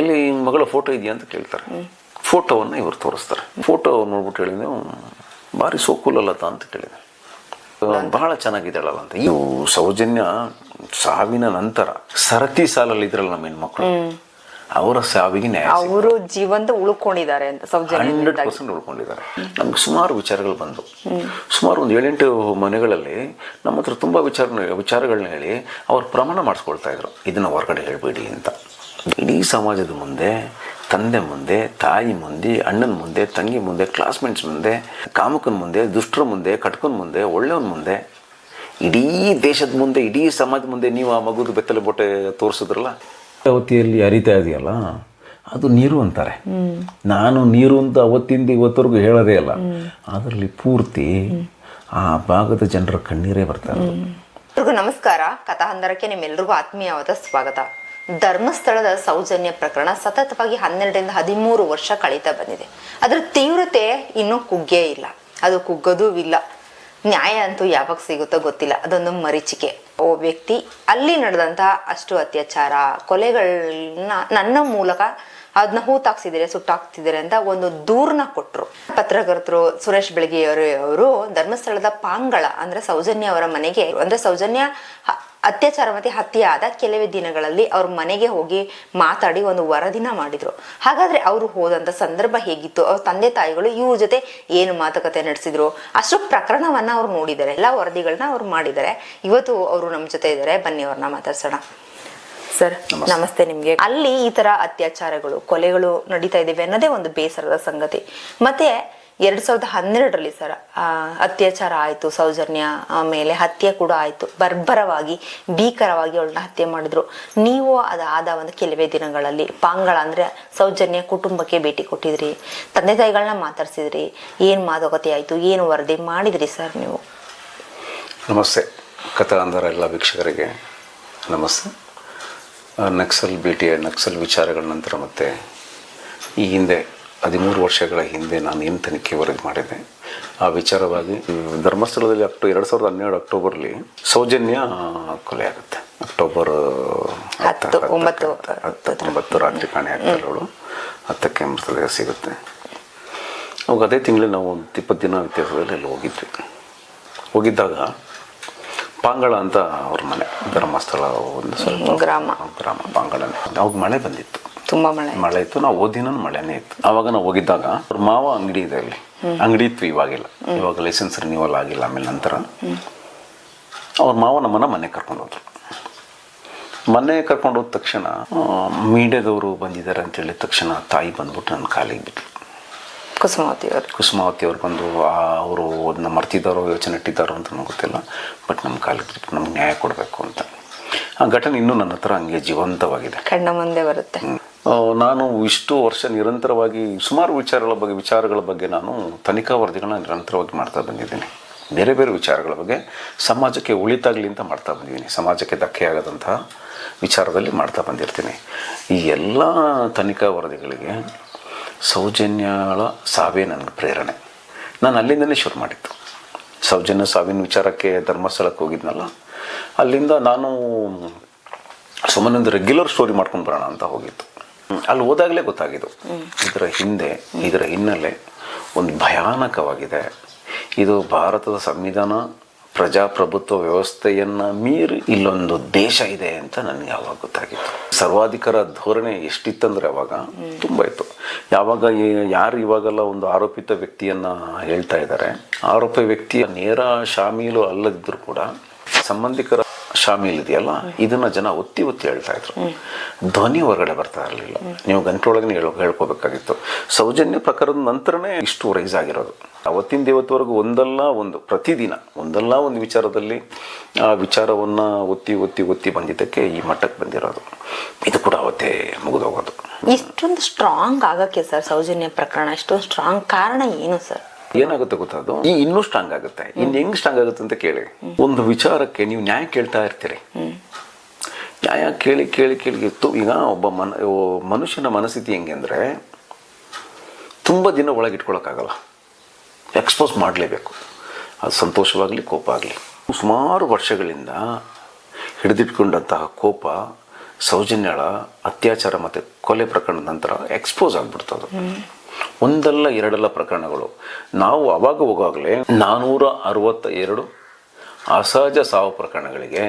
ಎಲ್ಲಿ ಮಗಳ ಫೋಟೋ ಇದೆಯಾ ಅಂತ ಕೇಳ್ತಾರೆ. ಫೋಟೋವನ್ನು ಇವರು ತೋರಿಸ್ತಾರೆ. ಫೋಟೋ ನೋಡ್ಬಿಟ್ಟು ಹೇಳಿದ್ವಿ ಭಾರಿ ಸೋಕುಲಲ್ಲತ ಅಂತ ಕೇಳಿದೆ. ಬಹಳ ಚೆನ್ನಾಗಿದ್ದಾಳಲ್ಲ ಅಂತ. ಇವು ಸೌಜನ್ಯ ಸಾವಿನ ನಂತರ ಸರತಿ ಸಾಲಲ್ಲಿ ಇದ್ರಲ್ಲ ನಮ್ಮ ಹೆಣ್ಮಕ್ಳು. ಅವರ ಸಾವಿಗೆ ನ್ಯಾಯ ಅವರು ಜೀವಂತ ಉಳ್ಕೊಂಡಿದ್ದಾರೆ ಅಂತ ಸೌಜನ್ಯ ಹಂಡ್ರೆಡ್ ಪರ್ಸೆಂಟ್ ಉಳ್ಕೊಂಡಿದ್ದಾರೆ. ನಮ್ಗೆ ಸುಮಾರು ವಿಚಾರಗಳು ಬಂದು. ಸುಮಾರು ಒಂದು ಏಳೆಂಟು ಮನೆಗಳಲ್ಲಿ ನಮ್ಮ ಹತ್ರ ತುಂಬ ವಿಚಾರ ವಿಚಾರಗಳನ್ನ ಹೇಳಿ ಅವ್ರು ಪ್ರಮಾಣ ಮಾಡಿಸ್ಕೊಳ್ತಾ ಇದ್ರು. ಇದನ್ನ ಹೊರಗಡೆ ಹೇಳ್ಬೇಡಿ ಅಂತ. ಇಡೀ ಸಮಾಜದ ಮುಂದೆ ತಂದೆ ಮುಂದೆ ತಾಯಿ ಮುಂದೆ ಅಣ್ಣನ ಮುಂದೆ ತಂಗಿ ಮುಂದೆ ಕ್ಲಾಸ್ಮೇಟ್ಸ್ ಮುಂದೆ ಕಾಮಕನ ಮುಂದೆ ದುಷ್ಟರ ಮುಂದೆ ಕಟ್ಕನ ಮುಂದೆ ಒಳ್ಳೆಯವನ ಮುಂದೆ. ಇಡೀ ದೇಶದ ಮುಂದೆ ಇಡೀ ಸಮಾಜದ ಮುಂದೆ ನೀವು ಆ ಮಗುದು ಬೆತ್ತಲೆ ಬೊಟ್ಟೆ ತೋರಿಸಿದ್ರಲ್ಲ? ಅವತ್ತಿಯಲ್ಲಿ ಅರಿತಾ ಇದೆಯಲ್ಲ ಅದು ನೀರು ಅಂತಾರೆ. ನಾನು ನೀರು ಅಂತ ಅವತ್ತಿಂದ ಇವತ್ತವರೆಗೂ ಹೇಳೋದೇ ಅಲ್ಲ ಅದರಲ್ಲಿ ಪೂರ್ತಿ ಆ ಭಾಗದ ಜನರ ಕಣ್ಣೀರೇ ಬರ್ತಾರೆ ನಮಸ್ಕಾರ. ಕಥಾಹಂದರಕ್ಕೆ ನಿಮ್ಮೆಲ್ಲರಿಗೂ ಆತ್ಮೀಯವಾದ ಸ್ವಾಗತ. ಧರ್ಮಸ್ಥಳದ ಸೌಜನ್ಯ ಪ್ರಕರಣ ಸತತವಾಗಿ ಹನ್ನೆರಡರಿಂದ ಹದಿಮೂರು ವರ್ಷ ಕಳೀತಾ ಬಂದಿದೆ. ಅದರ ತೀವ್ರತೆ ಇನ್ನೂ ಕುಗ್ಗೇ ಇಲ್ಲ. ಅದು ಕುಗ್ಗೋದೂ ಇಲ್ಲ. ನ್ಯಾಯ ಅಂತೂ ಯಾವಾಗ ಸಿಗುತ್ತೋ ಗೊತ್ತಿಲ್ಲ. ಅದೊಂದು ಮರೀಚಿಕೆ. ಓ ವ್ಯಕ್ತಿ ಅಲ್ಲಿ ನಡೆದಂತಹ ಅಷ್ಟು ಅತ್ಯಾಚಾರ ಕೊಲೆಗಳನ್ನ ನನ್ನ ಮೂಲಕ ಅದನ್ನ ಹೂತಾಕ್ಸಿದ್ದಾರೆ ಸುಟ್ಟಾಕ್ತಿದ್ದಾರೆ ಅಂತ ಒಂದು ದೂರನ ಕೊಟ್ಟರು ಪತ್ರಕರ್ತರು ಸುರೇಶ್ ಬೆಳಗೆಯವರು, ಅವರು ಧರ್ಮಸ್ಥಳದ ಪಾಂಗಳ, ಅಂದ್ರೆ ಸೌಜನ್ಯ ಅವರ ಮನೆಗೆ, ಅಂದ್ರೆ ಸೌಜನ್ಯ ಅತ್ಯಾಚಾರ ಮತ್ತೆ ಹತ್ಯೆಯಾದ ಆದ ಕೆಲವೇ ದಿನಗಳಲ್ಲಿ ಅವ್ರ ಮನೆಗೆ ಹೋಗಿ ಮಾತಾಡಿ ಒಂದು ವರದಿನ ಮಾಡಿದ್ರು. ಹಾಗಾದ್ರೆ ಅವರು ಹೋದಂತ ಸಂದರ್ಭ ಹೇಗಿತ್ತು? ಅವ್ರ ತಂದೆ ತಾಯಿಗಳು ಇವ್ರ ಜೊತೆ ಏನು ಮಾತುಕತೆ ನಡೆಸಿದ್ರು? ಅಷ್ಟು ಪ್ರಕರಣವನ್ನ ಅವ್ರು ನೋಡಿದ್ದಾರೆ. ಎಲ್ಲ ವರದಿಗಳನ್ನ ಅವ್ರು ಮಾಡಿದ್ದಾರೆ. ಇವತ್ತು ಅವರು ನಮ್ಮ ಜೊತೆ ಇದ್ದಾರೆ. ಬನ್ನಿ ಅವ್ರನ್ನ ಮಾತಾಡ್ಸೋಣ. ಸರ್ ನಮಸ್ತೆ ನಿಮ್ಗೆ. ಅಲ್ಲಿ ಈ ತರ ಅತ್ಯಾಚಾರಗಳು ಕೊಲೆಗಳು ನಡೀತಾ ಇದ್ದೀವಿ ಅನ್ನೋದೇ ಒಂದು ಬೇಸರದ ಸಂಗತಿ. ಮತ್ತೆ ಎರಡ್ ಸಾವಿರದ ಹನ್ನೆರಡರಲ್ಲಿ ಸರ್ ಅತ್ಯಾಚಾರ ಆಯಿತು ಸೌಜನ್ಯ ಮೇಲೆ ಹತ್ಯೆ ಕೂಡ ಆಯಿತು. ಬರ್ಬರವಾಗಿ, ಭೀಕರವಾಗಿ ಅವಳನ್ನ ಹತ್ಯೆ ಮಾಡಿದ್ರು. ನೀವು ಅದಾದ ಒಂದು ಕೆಲವೇ ದಿನಗಳಲ್ಲಿ ಪಾಂಗಳ ಅಂದ್ರೆ ಸೌಜನ್ಯ ಕುಟುಂಬಕ್ಕೆ ಭೇಟಿ ಕೊಟ್ಟಿದ್ರಿ. ತಂದೆ ತಾಯಿಗಳನ್ನ ಮಾತಾಡ್ಸಿದ್ರಿ. ಏನು ಮಾತುಕತೆ ಆಯಿತು? ಏನು ವರದಿ ಮಾಡಿದ್ರಿ ಸರ್ ನೀವು? ನಮಸ್ತೆ. ಕಥಾ ಅಂದರ ಎಲ್ಲ ವೀಕ್ಷಕರಿಗೆ ನಮಸ್ತೆ. ನಕ್ಸಲ್ ಭೇಟಿಯ ನಕ್ಸಲ್ ವಿಚಾರಗಳ ನಂತರ ಮತ್ತೆ ಈ ಹಿಂದೆ ಹದಿಮೂರು ವರ್ಷಗಳ ಹಿಂದೆ ನಾನು ಏನು ತನಿಖೆ ವರದಿ ಮಾಡಿದೆ ಆ ವಿಚಾರವಾಗಿ ಧರ್ಮಸ್ಥಳದಲ್ಲಿ ಅಕ್ಟೋ ಎರಡು ಸಾವಿರದ ಹನ್ನೆರಡು ಅಕ್ಟೋಬರ್ಲಿ ಸೌಜನ್ಯ ಕೊಲೆ ಆಗುತ್ತೆ. ಅಕ್ಟೋಬರ್ ಹತ್ತು- ಹತ್ತು, ಒಂಬತ್ತು, ಹತ್ತು ಒಂಬತ್ತು ರಾತ್ರಿ ಕಾಣೆ ಆಗ್ತಾರವಳು ಹತ್ತಕ್ಕೆ ಮೃತದೇಹ ಸಿಗುತ್ತೆ. ಅವಾಗ ಅದೇ ತಿಂಗಳು ನಾವು ಒಂದು ಇಪ್ಪತ್ತು ದಿನ ವ್ಯತ್ಯಾಸದಲ್ಲಿ ಅಲ್ಲಿ ಹೋಗಿದ್ವಿ. ಹೋಗಿದ್ದಾಗ ಪಾಂಗಳ ಅಂತ ಅವ್ರ ಮನೆ ಧರ್ಮಸ್ಥಳ ಒಂದು ಸ್ವಲ್ಪ ಗ್ರಾಮ. ಗ್ರಾಮ ಪಾಂಗಳನೆ. ಅವಾಗ ಮಳೆ ಬಂದಿತ್ತು. ತುಂಬಾ ಮಳೆ ಮಳೆ ಇತ್ತು. ನಾವು ಓದಿನ ಮಳೆನೇ ಇತ್ತು. ಆವಾಗ ನಾವು ಹೋಗಿದ್ದಾಗ ಅವ್ರ ಮಾವ ಅಂಗಡಿ ಇದೆ ಅಲ್ಲಿ. ಅಂಗಡಿ ಇತ್ತು ಇವಾಗಿಲ್ಲ. ಇವಾಗ ಲೈಸೆನ್ಸ್ ರಿನ್ಯೂವಲ್ ಆಗಿಲ್ಲ ಆಮೇಲೆ ನಂತರ. ಅವ್ರ ಮಾವ ನಮ್ಮನ್ನ ಮನೆ ಕರ್ಕೊಂಡು ಹೋದ್ರು. ಮನೆ ಕರ್ಕೊಂಡು ಹೋದ ತಕ್ಷಣ ಮೀಡಿಯಾದವರು ಬಂದಿದ್ದಾರೆ ಅಂತ ಹೇಳಿದ ತಕ್ಷಣ ತಾಯಿ ಬಂದ್ಬಿಟ್ಟು ನನ್ನ ಕಾಲಿಗೆ ಬಿಟ್ಟರು ಕುಸುಮಾವತಿ ಅವರು. ಕುಸುಮಾವತಿ ಅವ್ರು ಬಂದು ಅವರು ಅದನ್ನ ಮರ್ತಿದ್ದಾರೋ ಯೋಚನೆ ಇಟ್ಟಿದ್ದಾರೋ ಅಂತ ನನಗೆ ಗೊತ್ತಿಲ್ಲ. ಬಟ್ ನಮ್ಮ ಕಾಲಿಗೆ ಬಿಟ್ಟು ನಮ್ಗೆ ನ್ಯಾಯ ಕೊಡಬೇಕು ಅಂತ. ಆ ಘಟನೆ ಇನ್ನೂ ನನ್ನ ಹತ್ರ ಹಂಗೆ ಜೀವಂತವಾಗಿದೆ. ಕಣ್ಣ ಮುಂದೆ ಬರುತ್ತೆ. ನಾನು ಇಷ್ಟು ವರ್ಷ ನಿರಂತರವಾಗಿ ಸುಮಾರು ವಿಚಾರಗಳ ಬಗ್ಗೆ ವಿಚಾರಗಳ ಬಗ್ಗೆ ನಾನು ತನಿಖಾ ವರದಿಗಳನ್ನ ನಿರಂತರವಾಗಿ ಮಾಡ್ತಾ ಬಂದಿದ್ದೀನಿ. ಬೇರೆ ಬೇರೆ ವಿಚಾರಗಳ ಬಗ್ಗೆ ಸಮಾಜಕ್ಕೆ ಉಳಿತಾಗಲಿ ಅಂತ ಮಾಡ್ತಾ ಬಂದಿದ್ದೀನಿ. ಸಮಾಜಕ್ಕೆ ಧಕ್ಕೆಯಾಗದಂತಹ ವಿಚಾರದಲ್ಲಿ ಮಾಡ್ತಾ ಬಂದಿರ್ತೀನಿ. ಈ ಎಲ್ಲ ತನಿಖಾ ವರದಿಗಳಿಗೆ ಸೌಜನ್ಯಳ ಸಾವೇ ನನಗೆ ಪ್ರೇರಣೆ. ನಾನು ಅಲ್ಲಿಂದಲೇ ಶುರು ಮಾಡಿದ್ದು. ಸೌಜನ್ಯ ಸಾವಿನ ವಿಚಾರಕ್ಕೆ ಧರ್ಮಸ್ಥಳಕ್ಕೆ ಹೋಗಿದ್ನಲ್ಲ, ಅಲ್ಲಿಂದ ನಾನು ಸುಮ್ಮನೆ ರೆಗ್ಯುಲರ್ ಸ್ಟೋರಿ ಮಾಡ್ಕೊಂಡು ಬರೋಣ ಅಂತ ಹೋಗಿತ್ತು. ಅಲ್ಲಿ ಹೋದಾಗಲೇ ಗೊತ್ತಾಗಿದ್ದು. ಇದರ ಹಿಂದೆ ಇದರ ಹಿನ್ನೆಲೆ ಒಂದು ಭಯಾನಕವಾಗಿದೆ. ಇದು ಭಾರತದ ಸಂವಿಧಾನ ಪ್ರಜಾಪ್ರಭುತ್ವ ವ್ಯವಸ್ಥೆಯನ್ನ ಮೀರಿ ಇಲ್ಲೊಂದು ದೇಶ ಇದೆ ಅಂತ ನನಗೆ ಯಾವಾಗ ಗೊತ್ತಾಗಿತ್ತು. ಸರ್ವಾಧಿಕಾರ ಧೋರಣೆ ಎಷ್ಟಿತ್ತಂದ್ರೆ ಅವಾಗ ತುಂಬ ಇತ್ತು. ಯಾವಾಗ ಯಾರು ಇವಾಗೆಲ್ಲ ಒಂದು ಆರೋಪಿತ ವ್ಯಕ್ತಿಯನ್ನ ಹೇಳ್ತಾ ಇದ್ದಾರೆ ಆರೋಪಿ ವ್ಯಕ್ತಿಯ ನೇರ ಶಾಮೀಲು ಅಲ್ಲದಿದ್ದರೂ ಕೂಡ ಸಂಬಂಧಿಕರ ಶಾಮೀಲ್ ಇದೆಯಲ್ಲ ಇದನ್ನ ಜನ ಒತ್ತಿ ಒತ್ತಿ ಹೇಳ್ತಾ ಇದ್ರು. ಧ್ವನಿ ಹೊರಗಡೆ ಬರ್ತಾ ಇರಲಿಲ್ಲ. ನೀವು ಗಂಟೆಯೊಳಗೆ ಹೇಳೋ, ಹೇಳ್ಕೋಬೇಕಾಗಿತ್ತು. ಸೌಜನ್ಯ ಪ್ರಕರಣದ ನಂತರನೇ ಇಷ್ಟು ರೈಸ್ ಆಗಿರೋದು. ಅವತ್ತಿಂದ ದೇವತ್ವರೆಗೂ ಒಂದಲ್ಲ ಒಂದು, ಪ್ರತಿದಿನ ಒಂದಲ್ಲ ಒಂದು ವಿಚಾರದಲ್ಲಿ ಆ ವಿಚಾರವನ್ನ ಒತ್ತಿ ಒತ್ತಿ ಒತ್ತಿ ಬಂದಿದ್ದಕ್ಕೆ ಈ ಮಟ್ಟಕ್ಕೆ ಬಂದಿರೋದು. ಇದು ಕೂಡ ಅವತ್ತೇ ಮುಗಿದೋಗೋದು. ಇಷ್ಟೊಂದು ಸ್ಟ್ರಾಂಗ್ ಆಗಕ್ಕೆ ಸರ್ ಸೌಜನ್ಯ ಪ್ರಕರಣ, ಇಷ್ಟೊಂದು ಸ್ಟ್ರಾಂಗ್ ಕಾರಣ ಏನು ಸರ್? ಏನಾಗುತ್ತೆ ಗೊತ್ತದು ಈ ಇನ್ನೂ ಸ್ಟ್ರಾಂಗ್ ಆಗುತ್ತೆ. ಇನ್ನು ಹೆಂಗ್ ಸ್ಟ್ರಾಂಗ್ ಆಗುತ್ತೆ ಅಂತ ಕೇಳಿ. ಒಂದು ವಿಚಾರಕ್ಕೆ ನೀವು ನ್ಯಾಯ ಕೇಳ್ತಾ ಇರ್ತೀರಿ. ನ್ಯಾಯ ಕೇಳಿ ಕೇಳಿ ಕೇಳಿ ಇತ್ತು. ಈಗ ಒಬ್ಬ ಮನ ಮನುಷ್ಯನ ಮನಸ್ಥಿತಿ ಹೆಂಗೆ ಅಂದರೆ ತುಂಬ ದಿನ ಒಳಗಿಟ್ಕೊಳಕ್ಕಾಗಲ್ಲ ಎಕ್ಸ್ಪೋಸ್ ಮಾಡಲೇಬೇಕು. ಅದು ಸಂತೋಷವಾಗಲಿ, ಕೋಪ ಆಗಲಿ. ಸುಮಾರು ವರ್ಷಗಳಿಂದ ಹಿಡಿದಿಟ್ಕೊಂಡಂತಹ ಕೋಪ, ಸೌಜನ್ಯಳ, ಅತ್ಯಾಚಾರ ಮತ್ತು ಕೊಲೆ ಪ್ರಕರಣದ ನಂತರ ಎಕ್ಸ್ಪೋಸ್ ಆಗ್ಬಿಡ್ತದು ಒಂದಲ್ಲ ಎರಡಲ್ಲ ಪ್ರಕರಣಗಳು. ನಾವು ಅವಾಗ ಹೋಗಾಗಲೇ ನಾನ್ನೂರ ಅರವತ್ತ ಎರಡು ಅಸಹಜ ಸಾವು ಪ್ರಕರಣಗಳಿಗೆ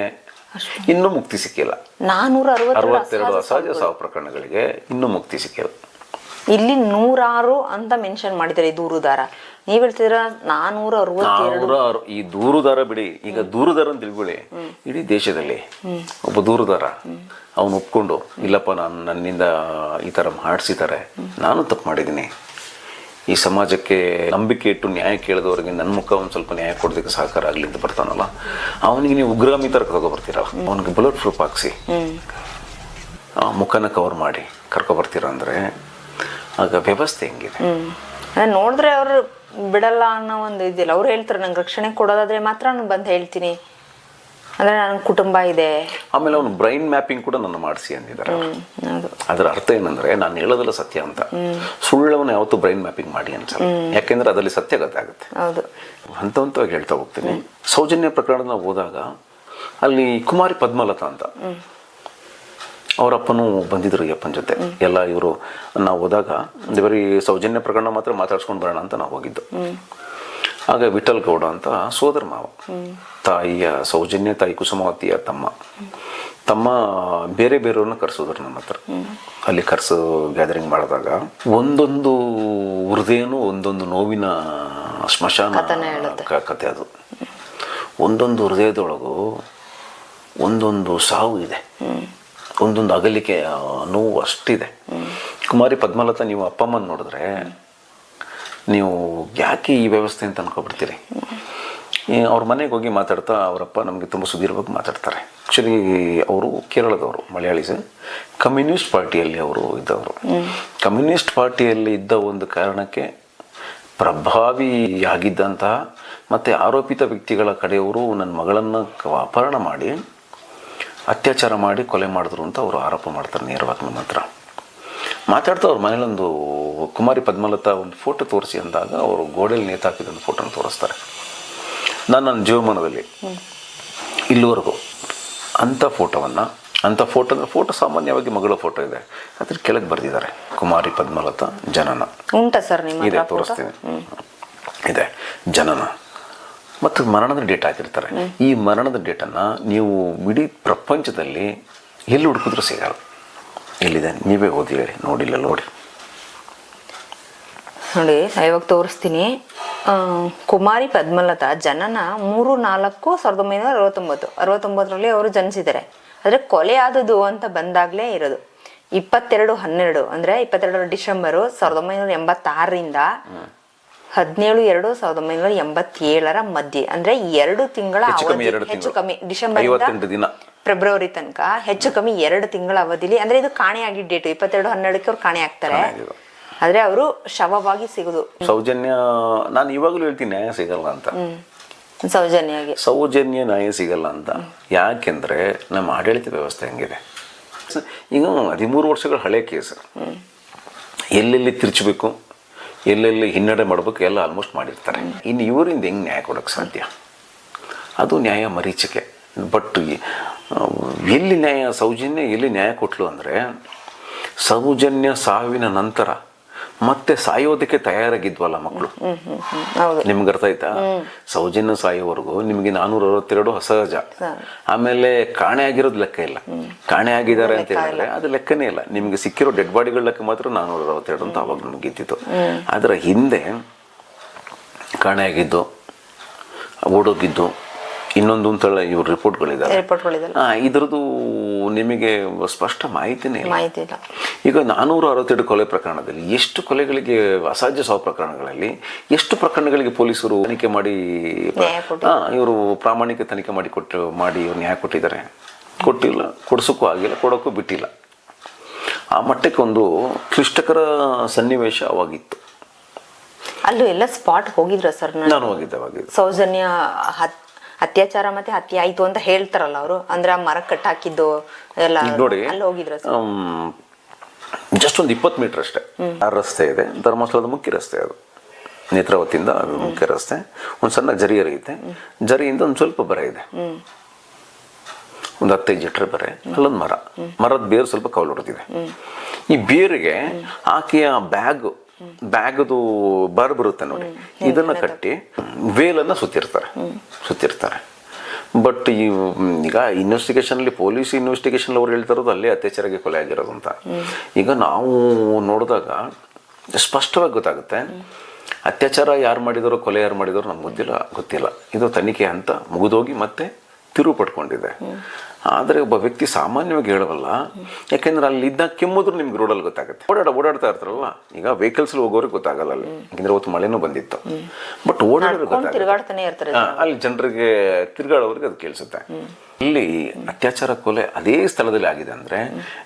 ಇನ್ನೂ ಮುಕ್ತಿ ಸಿಕ್ಕಿಲ್ಲ. ನಾನೂರ ಅರವತ್ತೆರಡು ಅಸಹಜ ಸಾವು ಪ್ರಕರಣಗಳಿಗೆ ಇನ್ನೂ ಮುಕ್ತಿ ಸಿಕ್ಕಿಲ್ಲ. ಇಲ್ಲಿ ನೂರಾರು ಅಂತ ಮೆನ್ಷನ್ ಮಾಡಿದ್ದಾರೆ ಈ ದೂರುದಾರ. ನೀವ್ ಹೇಳ್ತಿದ್ರ ನಾನೂರ ಅರವತ್ತೆರಡು? ನೂರಾರು ಈ ದೂರುದಾರ ಬಿಡಿ. ಈಗ ದೂರುದಾರ ಅಂತ ತಿಳ್ಕೊಳ್ಳಿ. ಇಡೀ ದೇಶದಲ್ಲಿ ಒಬ್ಬ ದೂರುದಾರ. ಅವನು ಒಪ್ಕೊಂಡು ಇಲ್ಲಪ್ಪ ನಾನು ನನ್ನಿಂದ ಈ ಥರ ಮಾಡಿಸಿದ್ದಾರೆ. ನಾನು ತಪ್ಪು ಮಾಡಿದ್ದೀನಿ. ಈ ಸಮಾಜಕ್ಕೆ ನಂಬಿಕೆ ಇಟ್ಟು ನ್ಯಾಯ ಕೇಳಿದವರಿಗೆ ನನ್ನ ಮುಖ ಒಂದು ಸ್ವಲ್ಪ ನ್ಯಾಯ ಕೊಡೋದಕ್ಕೆ ಸಹಕಾರ ಆಗಲಿ ಅಂತ ಬರ್ತಾನಲ್ಲ. ಅವನಿಗೆ ನೀವು ಉಗ್ರಾಮಿ ಥರ ಕರ್ಕೊಬರ್ತೀರಲ್ಲ ಅವನಿಗೆ ಬುಲೆಟ್ ಪ್ರೂಫ್ ಹಾಕ್ಸಿ. ಆ ಮುಖನ ಕವರ್ ಮಾಡಿ. ಕರ್ಕೊಬರ್ತೀರ ಅಂದರೆ ಆಗ ವ್ಯವಸ್ಥೆ ಹೆಂಗಿದೆ? ನೋಡಿದ್ರೆ ಅವರು ಬಿಡಲ್ಲ ಅನ್ನೋ ಒಂದು ಇದಿಲ್ಲ. ಅವ್ರು ಹೇಳ್ತಾರೆ ನಂಗೆ ರಕ್ಷಣೆ ಕೊಡೋದಾದ್ರೆ ಮಾತ್ರ ನಾನು ಬಂದು ಹೇಳ್ತೀನಿ. ಅಂದ್ರೆ ನನ್ನ ಕುಟುಂಬ ಇದೆ. ಆಮೇಲೆ ಅವನು ಬ್ರೈನ್ ಮ್ಯಾಪಿಂಗ್ ಕೂಡ ನನ್ನ ಮಾಡಿಸಿ ಅಂದಿದ್ದಾರೆ. ಅದರ ಅರ್ಥ ಏನಂದ್ರೆ ನಾನು ಹೇಳೋದಲ್ಲ ಸತ್ಯ ಅಂತ. ಸುಳ್ಳವನ್ನ ಯಾವತ್ತೂ ಬ್ರೈನ್ ಮ್ಯಾಪಿಂಗ್ ಮಾಡಿ ಅಂತ ಯಾಕೆಂದ್ರೆ ಅದರಲ್ಲಿ ಸತ್ಯ ಗೊತ್ತಾಗುತ್ತೆ. ಹಂತ ಹಂತವಾಗಿ ಹೇಳ್ತಾ ಹೋಗ್ತೀನಿ. ಸೌಜನ್ಯ ಪ್ರಕರಣ ನಾವು ಹೋದಾಗ ಅಲ್ಲಿ ಕುಮಾರಿ ಪದ್ಮಲತಾ ಅಂತ. ಅವರಪ್ಪನೂ ಬಂದಿದ್ರು ಅಪ್ಪನ ಜೊತೆ. ಎಲ್ಲ ಇವರು ನಾವು ಹೋದಾಗ ಬರೀ ಸೌಜನ್ಯ ಪ್ರಕರಣ ಮಾತ್ರ ಮಾತಾಡ್ಸ್ಕೊಂಡು ಬರೋಣ ಅಂತ ನಾವು ಹೋಗಿದ್ದು. ಆಗ ವಿಠಲ್ ಗೌಡ ಅಂತ ಸೋದರ ಮಾವ. ತಾಯಿಯ ಸೌಜನ್ಯ ತಾಯಿ ಕುಸುಮಾವತಿಯ ತಮ್ಮ. ತಮ್ಮ ಬೇರೆ ಬೇರೆಯವ್ರನ್ನ ಕರೆಸೋದ್ರು ನಮ್ಮ ಹತ್ರ. ಅಲ್ಲಿ ಕರ್ಸು ಗ್ಯಾದರಿಂಗ್ ಮಾಡಿದಾಗ ಒಂದೊಂದು ಹೃದಯನೂ ಒಂದೊಂದು ನೋವಿನ ಸ್ಮಶಾನ. ಕತೆ ಅದು. ಒಂದೊಂದು ಹೃದಯದೊಳಗೂ ಒಂದೊಂದು ಸಾವು ಇದೆ. ಒಂದೊಂದು ಅಗಲಿಕೆ ನೋವು ಅಷ್ಟಿದೆ. ಕುಮಾರಿ ಪದ್ಮಲತಾ, ನೀವು ಅಪ್ಪ ಅಮ್ಮನ ನೋಡಿದ್ರೆ ನೀವು ಯಾಕೆ ಈ ವ್ಯವಸ್ಥೆ ಅಂತ ಅನ್ಕೊಬಿಡ್ತೀರಿ? ಅವ್ರ ಮನೆಗೆ ಹೋಗಿ ಮಾತಾಡ್ತಾ ಅವರಪ್ಪ ನಮಗೆ ತುಂಬ ಸುದೀರ್ಘವಾಗಿ ಮಾತಾಡ್ತಾರೆ. ಆ್ಯಕ್ಚುಲಿ ಅವರು ಕೇರಳದವರು, ಮಲಯಾಳೀಸ್. ಕಮ್ಯುನಿಸ್ಟ್ ಪಾರ್ಟಿಯಲ್ಲಿ ಅವರು ಇದ್ದವರು. ಕಮ್ಯುನಿಸ್ಟ್ ಪಾರ್ಟಿಯಲ್ಲಿ ಇದ್ದ ಒಂದು ಕಾರಣಕ್ಕೆ ಪ್ರಭಾವಿಯಾಗಿದ್ದಂತಹ ಮತ್ತು ಆರೋಪಿತ ವ್ಯಕ್ತಿಗಳ ಕಡೆಯವರು ನನ್ನ ಮಗಳನ್ನು ಅಪಹರಣ ಮಾಡಿ ಅತ್ಯಾಚಾರ ಮಾಡಿ ಕೊಲೆ ಮಾಡಿದ್ರು ಅಂತ ಅವರು ಆರೋಪ ಮಾಡ್ತಾರೆ ನೇರವಾಗಿ ನಮ್ಮ ಹತ್ರ. ಮಾತಾಡ್ತಾ ಅವ್ರ ಮನೇಲೊಂದು ಕುಮಾರಿ ಪದ್ಮಲತಾ ಒಂದು ಫೋಟೋ ತೋರಿಸಿ ಅಂದಾಗ ಅವರು ಗೋಡೆಯಲ್ಲಿ ನೇತಾಕಿದ ಒಂದು ಫೋಟೋನ ತೋರಿಸ್ತಾರೆ. ನಾನು ನನ್ನ ಜೀವಮಾನದಲ್ಲಿ ಇಲ್ಲಿವರೆಗೂ ಅಂಥ ಫೋಟೋವನ್ನು ಅಂಥ ಫೋಟೋ ಅಂದರೆ ಫೋಟೋ ಸಾಮಾನ್ಯವಾಗಿ ಮಗಳ ಫೋಟೋ ಇದೆ. ಅದ್ರ ಕೆಳಗೆ ಬರೆದಿದ್ದಾರೆ ಕುಮಾರಿ ಪದ್ಮಲತಾ ಜನನ. ಉಂಟಾ ಸರ್ ಇದೆ ತೋರಿಸ್ತೀನಿ. ಇದೆ ಜನನ. ಮತ್ತು ಮರಣದ ಡೇಟ್ ಹಾಕಿರ್ತಾರೆ. ಈ ಮರಣದ ಡೇಟನ್ನು ನೀವು ಇಡೀ ಪ್ರಪಂಚದಲ್ಲಿ ಎಲ್ಲಿ ಹುಡುಕಿದ್ರೂ ಸಿಗಲ್ಲ. ಎಲ್ಲಿದೆ? ನೀವೇ ಓದಿ ಹೇಳಿ ನೋಡಿಲ್ಲ ನೋಡಿ. ನೋಡಿ ಇವಾಗ ತೋರಿಸ್ತೀನಿ. ಕುಮಾರಿ ಪದ್ಮಲತಾ ಜನನ ಮೂರು ನಾಲ್ಕು ಸಾವಿರದ ಒಂಬೈನೂರ ಅರವತ್ತೊಂಬತ್ತು. ಅರವತ್ತೊಂಬತ್ತರಲ್ಲಿ ಅವರು ಜನಿಸಿದ್ದಾರೆ. ಆದರೆ ಕೊಲೆ ಆದದ್ದು ಅಂತ ಬಂದಾಗಲೇ ಇರೋದು. ಇಪ್ಪತ್ತೆರಡು ಹನ್ನೆರಡು ಅಂದರೆ ಇಪ್ಪತ್ತೆರಡು ಡಿಸೆಂಬರು ಸಾವಿರದ ಒಂಬೈನೂರ ಎಂಬತ್ತಾರರಿಂದ ಹದಿನೇಳು ಎರಡು ಸಾವಿರದ ಒಂಬೈನೂರ ಎಂಬತ್ತೇಳರ ಮಧ್ಯೆ ಅಂದ್ರೆ ಎರಡು ತಿಂಗಳ ಹೆಚ್ಚು ಕಮ್ಮಿ ಅವಧಿ ಹೆಚ್ಚು ತಿಂಗಳು. ಕಮ್ಮಿ ಡಿಸೆಂಬರ್ ದಿನ. ಫೆಬ್ರವರಿ ತನಕ ಹೆಚ್ಚು ಕಮ್ಮಿ ಎರಡು ತಿಂಗಳ ಅವಧಿಲಿ ಅಂದ್ರೆ ಇದು ಕಾಣೆಯಾಗಿ ಡೇಟ್ ಇಪ್ಪತ್ತೆರಡು ಹನ್ನೆರಡಕ್ಕೆ ಅವ್ರು ಕಾಣೆ ಆಗ್ತಾರೆ. ಆದ್ರೆ ಅವರು ಶವವಾಗಿ ಸಿಗುದು. ಸೌಜನ್ಯ ನಾನು ಇವಾಗಲೂ ಹೇಳ್ತೀನಿ ನ್ಯಾಯ ಸಿಗಲ್ಲ ಅಂತ. ಸೌಜನ್ಯವಾಗಿ ಸೌಜನ್ಯ ನ್ಯಾಯ ಸಿಗಲ್ಲ ಅಂತ. ಯಾಕೆಂದ್ರೆ ನಮ್ಮ ಆಡಳಿತ ವ್ಯವಸ್ಥೆ ಹೆಂಗಿದೆ? ಈಗ ಹದಿಮೂರು ವರ್ಷಗಳ ಹಳೆ ಕೇಸ್. ಎಲ್ಲೆಲ್ಲಿ ತಿರ್ಚಬೇಕು? ಎಲ್ಲೆಲ್ಲಿ ಹಿನ್ನಡೆ ಮಾಡಬೇಕು ಎಲ್ಲ ಆಲ್ಮೋಸ್ಟ್ ಮಾಡಿರ್ತಾರೆ. ಇನ್ನು ಇವರಿಂದ ಹೆಂಗೆ ನ್ಯಾಯ ಕೊಡೋಕ್ಕೆ ಸಾಧ್ಯ? ಅದು ನ್ಯಾಯ ಮರೀಚಿಕೆ. ಬಟ್ ಎಲ್ಲಿ ನ್ಯಾಯ ಸೌಜನ್ಯ, ಎಲ್ಲಿ ನ್ಯಾಯ ಕೊಟ್ಲು ಅಂದರೆ ಸೌಜನ್ಯ ಸಾವಿನ ನಂತರ ಮತ್ತೆ ಸಾಯೋದಕ್ಕೆ ತಯಾರಾಗಿದ್ವಲ್ಲ ಮಕ್ಕಳು ನಿಮ್ಗೆ ಅರ್ಥ ಆಯ್ತಾ? ಸೌಜನ್ಯ ಸಾಯೋವರೆಗೂ ನಿಮಗೆ ನಾನೂರ ಅರವತ್ತೆರಡು ಅಸಹಜ ಆಮೇಲೆ ಕಾಣೆ ಆಗಿರೋದು ಲೆಕ್ಕ ಇಲ್ಲ. ಕಾಣೆ ಆಗಿದ್ದಾರೆ ಅಂತ ಹೇಳಿದ್ರೆ ಅದು ಲೆಕ್ಕನೇ ಇಲ್ಲ. ನಿಮ್ಗೆ ಸಿಕ್ಕಿರೋ ಡೆಡ್ ಬಾಡಿಗಳ ಲೆಕ್ಕ ಮಾತ್ರ ನಾನೂರ ಅರವತ್ತೆರಡು ಅಂತ ಅವಾಗ ನಮ್ಗೆ ಇದ್ದಿತ್ತು ಅದರ ಹಿಂದೆ ಕಾಣೆ ಆಗಿದ್ದು ಓಡೋಗಿದ್ದು ಇನ್ನೊಂದು ಅಂತೇಳಿ ಇವ್ರು ರಿಪೋರ್ಟ್ಗಳಿದ್ದಾವೆ ಇದರದ್ದು ನಿಮಗೆ ಸ್ಪಷ್ಟ ಮಾಹಿತಿನೇ ಇಲ್ಲ. ಮಾಹಿತಿ ಇಲ್ಲ. ಈಗ ನಾನೂರ ಅರವತ್ತೆರಡು ಕೊಲೆ ಪ್ರಕರಣದಲ್ಲಿ ಎಷ್ಟು ಕೊಲೆಗಳಿಗೆ ಅಸಾಧ್ಯ ಸಾವು ಪ್ರಕರಣಗಳಲ್ಲಿ ಎಷ್ಟು ಪ್ರಕರಣಗಳಿಗೆ ಪೊಲೀಸರು ತನಿಖೆ ಮಾಡಿ ಇವರು ಪ್ರಾಮಾಣಿಕ ತನಿಖೆ ಮಾಡಿ ಕೊಟ್ಟು ಮಾಡಿ ಇವ್ರು ನ್ಯಾಯ ಕೊಟ್ಟಿದ್ದಾರೆ. ಕೊಟ್ಟಿಲ್ಲ ಕೊಡ್ಸೋಕ್ಕೂ ಆಗಿಲ್ಲ ಕೊಡೋಕ್ಕೂ ಬಿಟ್ಟಿಲ್ಲ. ಆ ಮಟ್ಟಕ್ಕೆ ಒಂದು ಕ್ಲಿಷ್ಟಕರ ಸನ್ನಿವೇಶ ಅವಾಗಿತ್ತು. ಅಲ್ಲೂ ಎಲ್ಲ ಸ್ಪಾಟ್ ಹೋಗಿದ್ರ ಸರ್ ನಾನು ಹೋಗಿದ್ದೆ ಸೌಜನ್ಯ ಹತ್ ಅತ್ಯಾಚಾರ ಮತ್ತೆ ಹತ್ಯೆ ಆಯ್ತು ಅಂತ ಹೇಳ್ತಾರಲ್ಲ ಅವರು. ಅಂದ್ರೆ ಆ ಮರ ಕಟ್ಟಾಕಿದ್ದು ಎಲ್ಲ ನೋಡಿ ಅಲ್ಲಿ ಹೋಗಿದ್ರ ಜಸ್ಟ್ ಒಂದು ಇಪ್ಪತ್ತು ಮೀಟರ್ ಅಷ್ಟೇ. ಆ ರಸ್ತೆ ಇದೆ. ಧರ್ಮಸ್ಥಳದ ಮುಖ್ಯ ರಸ್ತೆ ಅದು. ನೇತ್ರಾವತಿಯಿಂದ ಮುಖ್ಯ ರಸ್ತೆ. ಒಂದು ಸಣ್ಣ ಜರಿ ಹರಿಯುತ್ತೆ. ಜರಿಯಿಂದ ಒಂದು ಸ್ವಲ್ಪ ಬರ ಇದೆ. ಒಂದು ಹತ್ತೈದು ಜಟ್ರೆ ಬರೆ ಅಲ್ಲೊಂದು ಮರ. ಮರದ ಬೇರು ಸ್ವಲ್ಪ ಕವಲು ಹೊಡೆದಿದೆ. ಈ ಬೇರಿಗೆ ಆಕೆಯ ಬ್ಯಾಗ್ ಬ್ಯಾಗದು ಬರ್ ಬರುತ್ತೆ ನೋಡಿ. ಇದನ್ನ ಕಟ್ಟಿ ವೇಲನ್ನು ಸುತ್ತಿರ್ತಾರೆ. ಸುತ್ತಿರ್ತಾರೆ. ಬಟ್ ಈ ಈಗ ಇನ್ವೆಸ್ಟಿಗೇಷನಲ್ಲಿ ಪೊಲೀಸ್ ಇನ್ವೆಸ್ಟಿಗೇಷನ್ ಅವ್ರು ಹೇಳ್ತಾ ಇರೋದು ಅಲ್ಲೇ ಅತ್ಯಾಚಾರಕ್ಕೆ ಕೊಲೆ ಆಗಿರೋದು ಅಂತ. ಈಗ ನಾವು ನೋಡಿದಾಗ ಸ್ಪಷ್ಟವಾಗಿ ಗೊತ್ತಾಗುತ್ತೆ. ಅತ್ಯಾಚಾರ ಯಾರು ಮಾಡಿದಾರೋ ಕೊಲೆ ಯಾರು ಮಾಡಿದಾರೋ ನಮ್ಗೆ ಗೊತ್ತಿಲ್ಲ ಗೊತ್ತಿಲ್ಲ. ಇದು ತನಿಖೆ ಅಂತ ಮುಗಿದೋಗಿ ಮತ್ತೆ ತಿರುವು ಪಡ್ಕೊಂಡಿದೆ ಆದರೆ ಒಬ್ಬ ವ್ಯಕ್ತಿ ಸಾಮಾನ್ಯವಾಗಿ ಹೇಳುವಲ್ಲ ಯಾಕೆಂದ್ರೆ ಅಲ್ಲಿ ಇದ್ದ ಕೆಮ್ಮುದ್ರು ನಿಮ್ಗೆ ರೋಡಲ್ಲಿ ಗೊತ್ತಾಗುತ್ತೆ. ಓಡಾಡ ಓಡಾಡ್ತಾ ಇರ್ತಾರಲ್ಲ ಈಗ ವೆಹಿಕಲ್ಸ್ ಹೋಗೋರಿಗೆ ಗೊತ್ತಾಗಲ್ಲ ಅಲ್ಲಿ. ಯಾಕಂದ್ರೆ ಅವತ್ತು ಮಳೆನೂ ಬಂದಿತ್ತು. ಬಟ್ ಓಡಾಡೋರು ಗೊತ್ತಾಗುತ್ತೆ ಅಲ್ಲಿ ಜನರಿಗೆ ತಿರುಗಾಡೋರಿಗೆ ಅದು ಕೇಳಿಸುತ್ತೆ. ಇಲ್ಲಿ ಅತ್ಯಾಚಾರ ಕೊಲೆ ಅದೇ ಸ್ಥಳದಲ್ಲಿ ಆಗಿದೆ ಅಂದ್ರೆ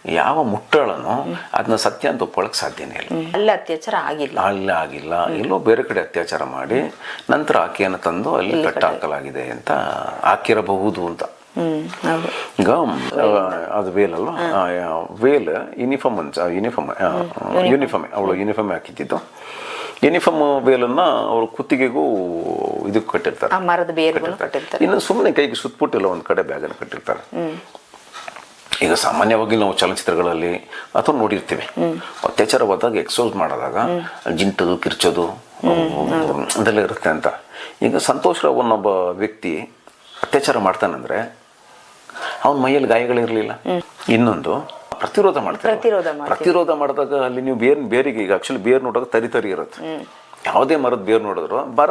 ಯಾವ ಮುಟ್ಟಾಳನೋ ಅದನ್ನ ಸತ್ಯ ಅಂತ ಒಪ್ಕೊಳ್ಳೋಕೆ ಸಾಧ್ಯನೇ ಇಲ್ಲ. ಅಲ್ಲಿ ಅತ್ಯಾಚಾರ ಆಗಿಲ್ಲ. ಅಲ್ಲಿ ಆಗಿಲ್ಲ. ಎಲ್ಲೋ ಬೇರೆ ಕಡೆ ಅತ್ಯಾಚಾರ ಮಾಡಿ ನಂತರ ಆಕೆಯನ್ನು ತಂದು ಅಲ್ಲಿ ಕಟ್ಟ ಹಾಕಲಾಗಿದೆ ಅಂತ ಹಾಕಿರಬಹುದು ಅಂತ. ಈಗ ಆ, ಅದು ವೇಲ್ ಅಲ್ವಾ ವೇಲ್ ಯೂನಿಫಾರ್ಮ್ ಅಂತ ಯೂನಿಫಾರ್ಮ್ ಯೂನಿಫಾರ್ಮ್ ಅವಳು ಯೂನಿಫಾರ್ಮ್ ಹಾಕಿದ್ದು. ಯೂನಿಫಾರ್ಮ್ ವೇಲನ್ನ ಅವರು ಕುತ್ತಿಗೆಗೂ ಇದಕ್ಕೆ ಕಟ್ಟಿರ್ತಾರೆ. ಮರದ ಕಟ್ಟಿರ್ತಾರೆ. ಕಟ್ಟಿರ್ತಾರೆ. ಇನ್ನು ಸುಮ್ಮನೆ ಕೈಗೆ ಸುತ್ತಬಿಟ್ಟಿಲ್ಲ ಒಂದು ಕಡೆ ಬ್ಯಾಗನ್ನು ಕಟ್ಟಿರ್ತಾರೆ. ಈಗ ಸಾಮಾನ್ಯವಾಗಿ ನಾವು ಚಲನಚಿತ್ರಗಳಲ್ಲಿ ಅಥವಾ ನೋಡಿರ್ತೀವಿ. ಅತ್ಯಾಚಾರವಾದಾಗ ಎಕ್ಸ್ಪೋಸ್ ಮಾಡಿದಾಗ ಜಿಂಟದು ಕಿರ್ಚೋದು ಅದೆಲ್ಲ ಇರುತ್ತೆ ಅಂತ. ಈಗ ಸಂತೋಷ್ ರಾವ್ ಅನ್ನೊಬ್ಬ ವ್ಯಕ್ತಿ ಅತ್ಯಾಚಾರ ಮಾಡ್ತಾನಂದ್ರೆ ಅವನ ಮೈಯಲ್ಲಿ ಗಾಯಗಳಿರಲಿಲ್ಲ ಇನ್ನೊಂದು ಪ್ರತಿರೋಧ ಮಾಡ್ತಾರೆ ಪ್ರತಿರೋಧ. ಪ್ರತಿರೋಧ ಮಾಡಿದಾಗ ಅಲ್ಲಿ ನೀವು ಬೇರ್ ಬೇರಿಗೆ ಈಗ ಆಕ್ಚುಲಿ ಬೇರ್ ನೋಡೋಕೆ ತರಿ ತರಿ ಇರುತ್ತೆ ಯಾವುದೇ ಮರದ ಬೇರ್ ನೋಡಿದ್ರು ಬರ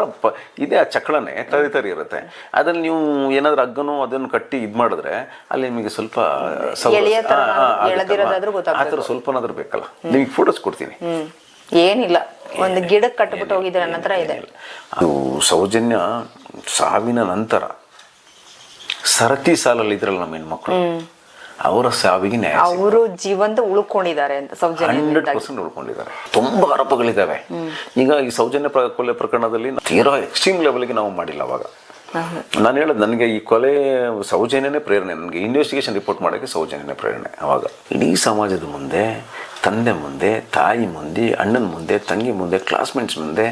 ಇದೇ ಆ ಚಕ್ಳನೆ ತರಿ ತರಿ ಇರುತ್ತೆ ಅದನ್ನು ನೀವು ಏನಾದ್ರೂ ಹಗ್ಗನೂ ಅದನ್ನು ಕಟ್ಟಿ ಇದು ಮಾಡಿದ್ರೆ ಅಲ್ಲಿ ನಿಮಗೆ ಸ್ವಲ್ಪ ಆ, ಥರ ಸ್ವಲ್ಪನಾದ್ರೂ ಬೇಕಲ್ಲ ನಿಮಗೆ ಫೋಟೋಸ್ ಕೊಡ್ತೀನಿ ಏನಿಲ್ಲ ಒಂದು ಗಿಡಕ್ಕೆ ಕಟ್ಬಿಟ್ಟು ಹೋಗಿದ್ರೆ ನನ್ನ ಹತ್ರ ಇದೆ ಅದು ಸೌಜನ್ಯ ಸಾವಿನ ನಂತರ ಸರತಿ ಸಾಲಲ್ಲಿ ಇದ್ರಲ್ಲ ನಮ್ಮ ಹೆಣ್ಮಕ್ಳು. ಅವರ ಸಾವಿಗೆ ನ್ಯಾಯ ಅವರು ಜೀವಂತ ಉಳ್ಕೊಂಡಿದ್ದಾರೆ ಅಂತ ಸೌಜನ್ಯ ಹಂಡ್ರೆಡ್ ಪರ್ಸೆಂಟ್ ಉಳ್ಕೊಂಡಿದ್ದಾರೆ. ತುಂಬಾ ಆರೋಪಗಳಿದ್ದಾವೆ. ಈಗ ಈ ಸೌಜನ್ಯ ಕೊಲೆ ಪ್ರಕರಣದಲ್ಲಿ ತೀರಾ ಎಕ್ಸ್ಟ್ರೀಮ್ ಲೆವೆಲ್ಗೆ ನಾವು ಮಾಡಿಲ್ಲ ಅವಾಗ. ನಾನು ಹೇಳೋದು ನನಗೆ ಈ ಕೊಲೆ ಸೌಜನ್ಯನೇ ಪ್ರೇರಣೆ. ನನಗೆ ಇನ್ವೆಸ್ಟಿಗೇಷನ್ ರಿಪೋರ್ಟ್ ಮಾಡೋಕ್ಕೆ ಸೌಜನ್ಯನೇ ಪ್ರೇರಣೆ ಅವಾಗ. ಇಡೀ ಸಮಾಜದ ಮುಂದೆ ತಂದೆ ಮುಂದೆ ತಾಯಿ ಮುಂದೆ ಅಣ್ಣನ ಮುಂದೆ ತಂಗಿ ಮುಂದೆ ಕ್ಲಾಸ್ಮೇಟ್ಸ್ ಮುಂದೆ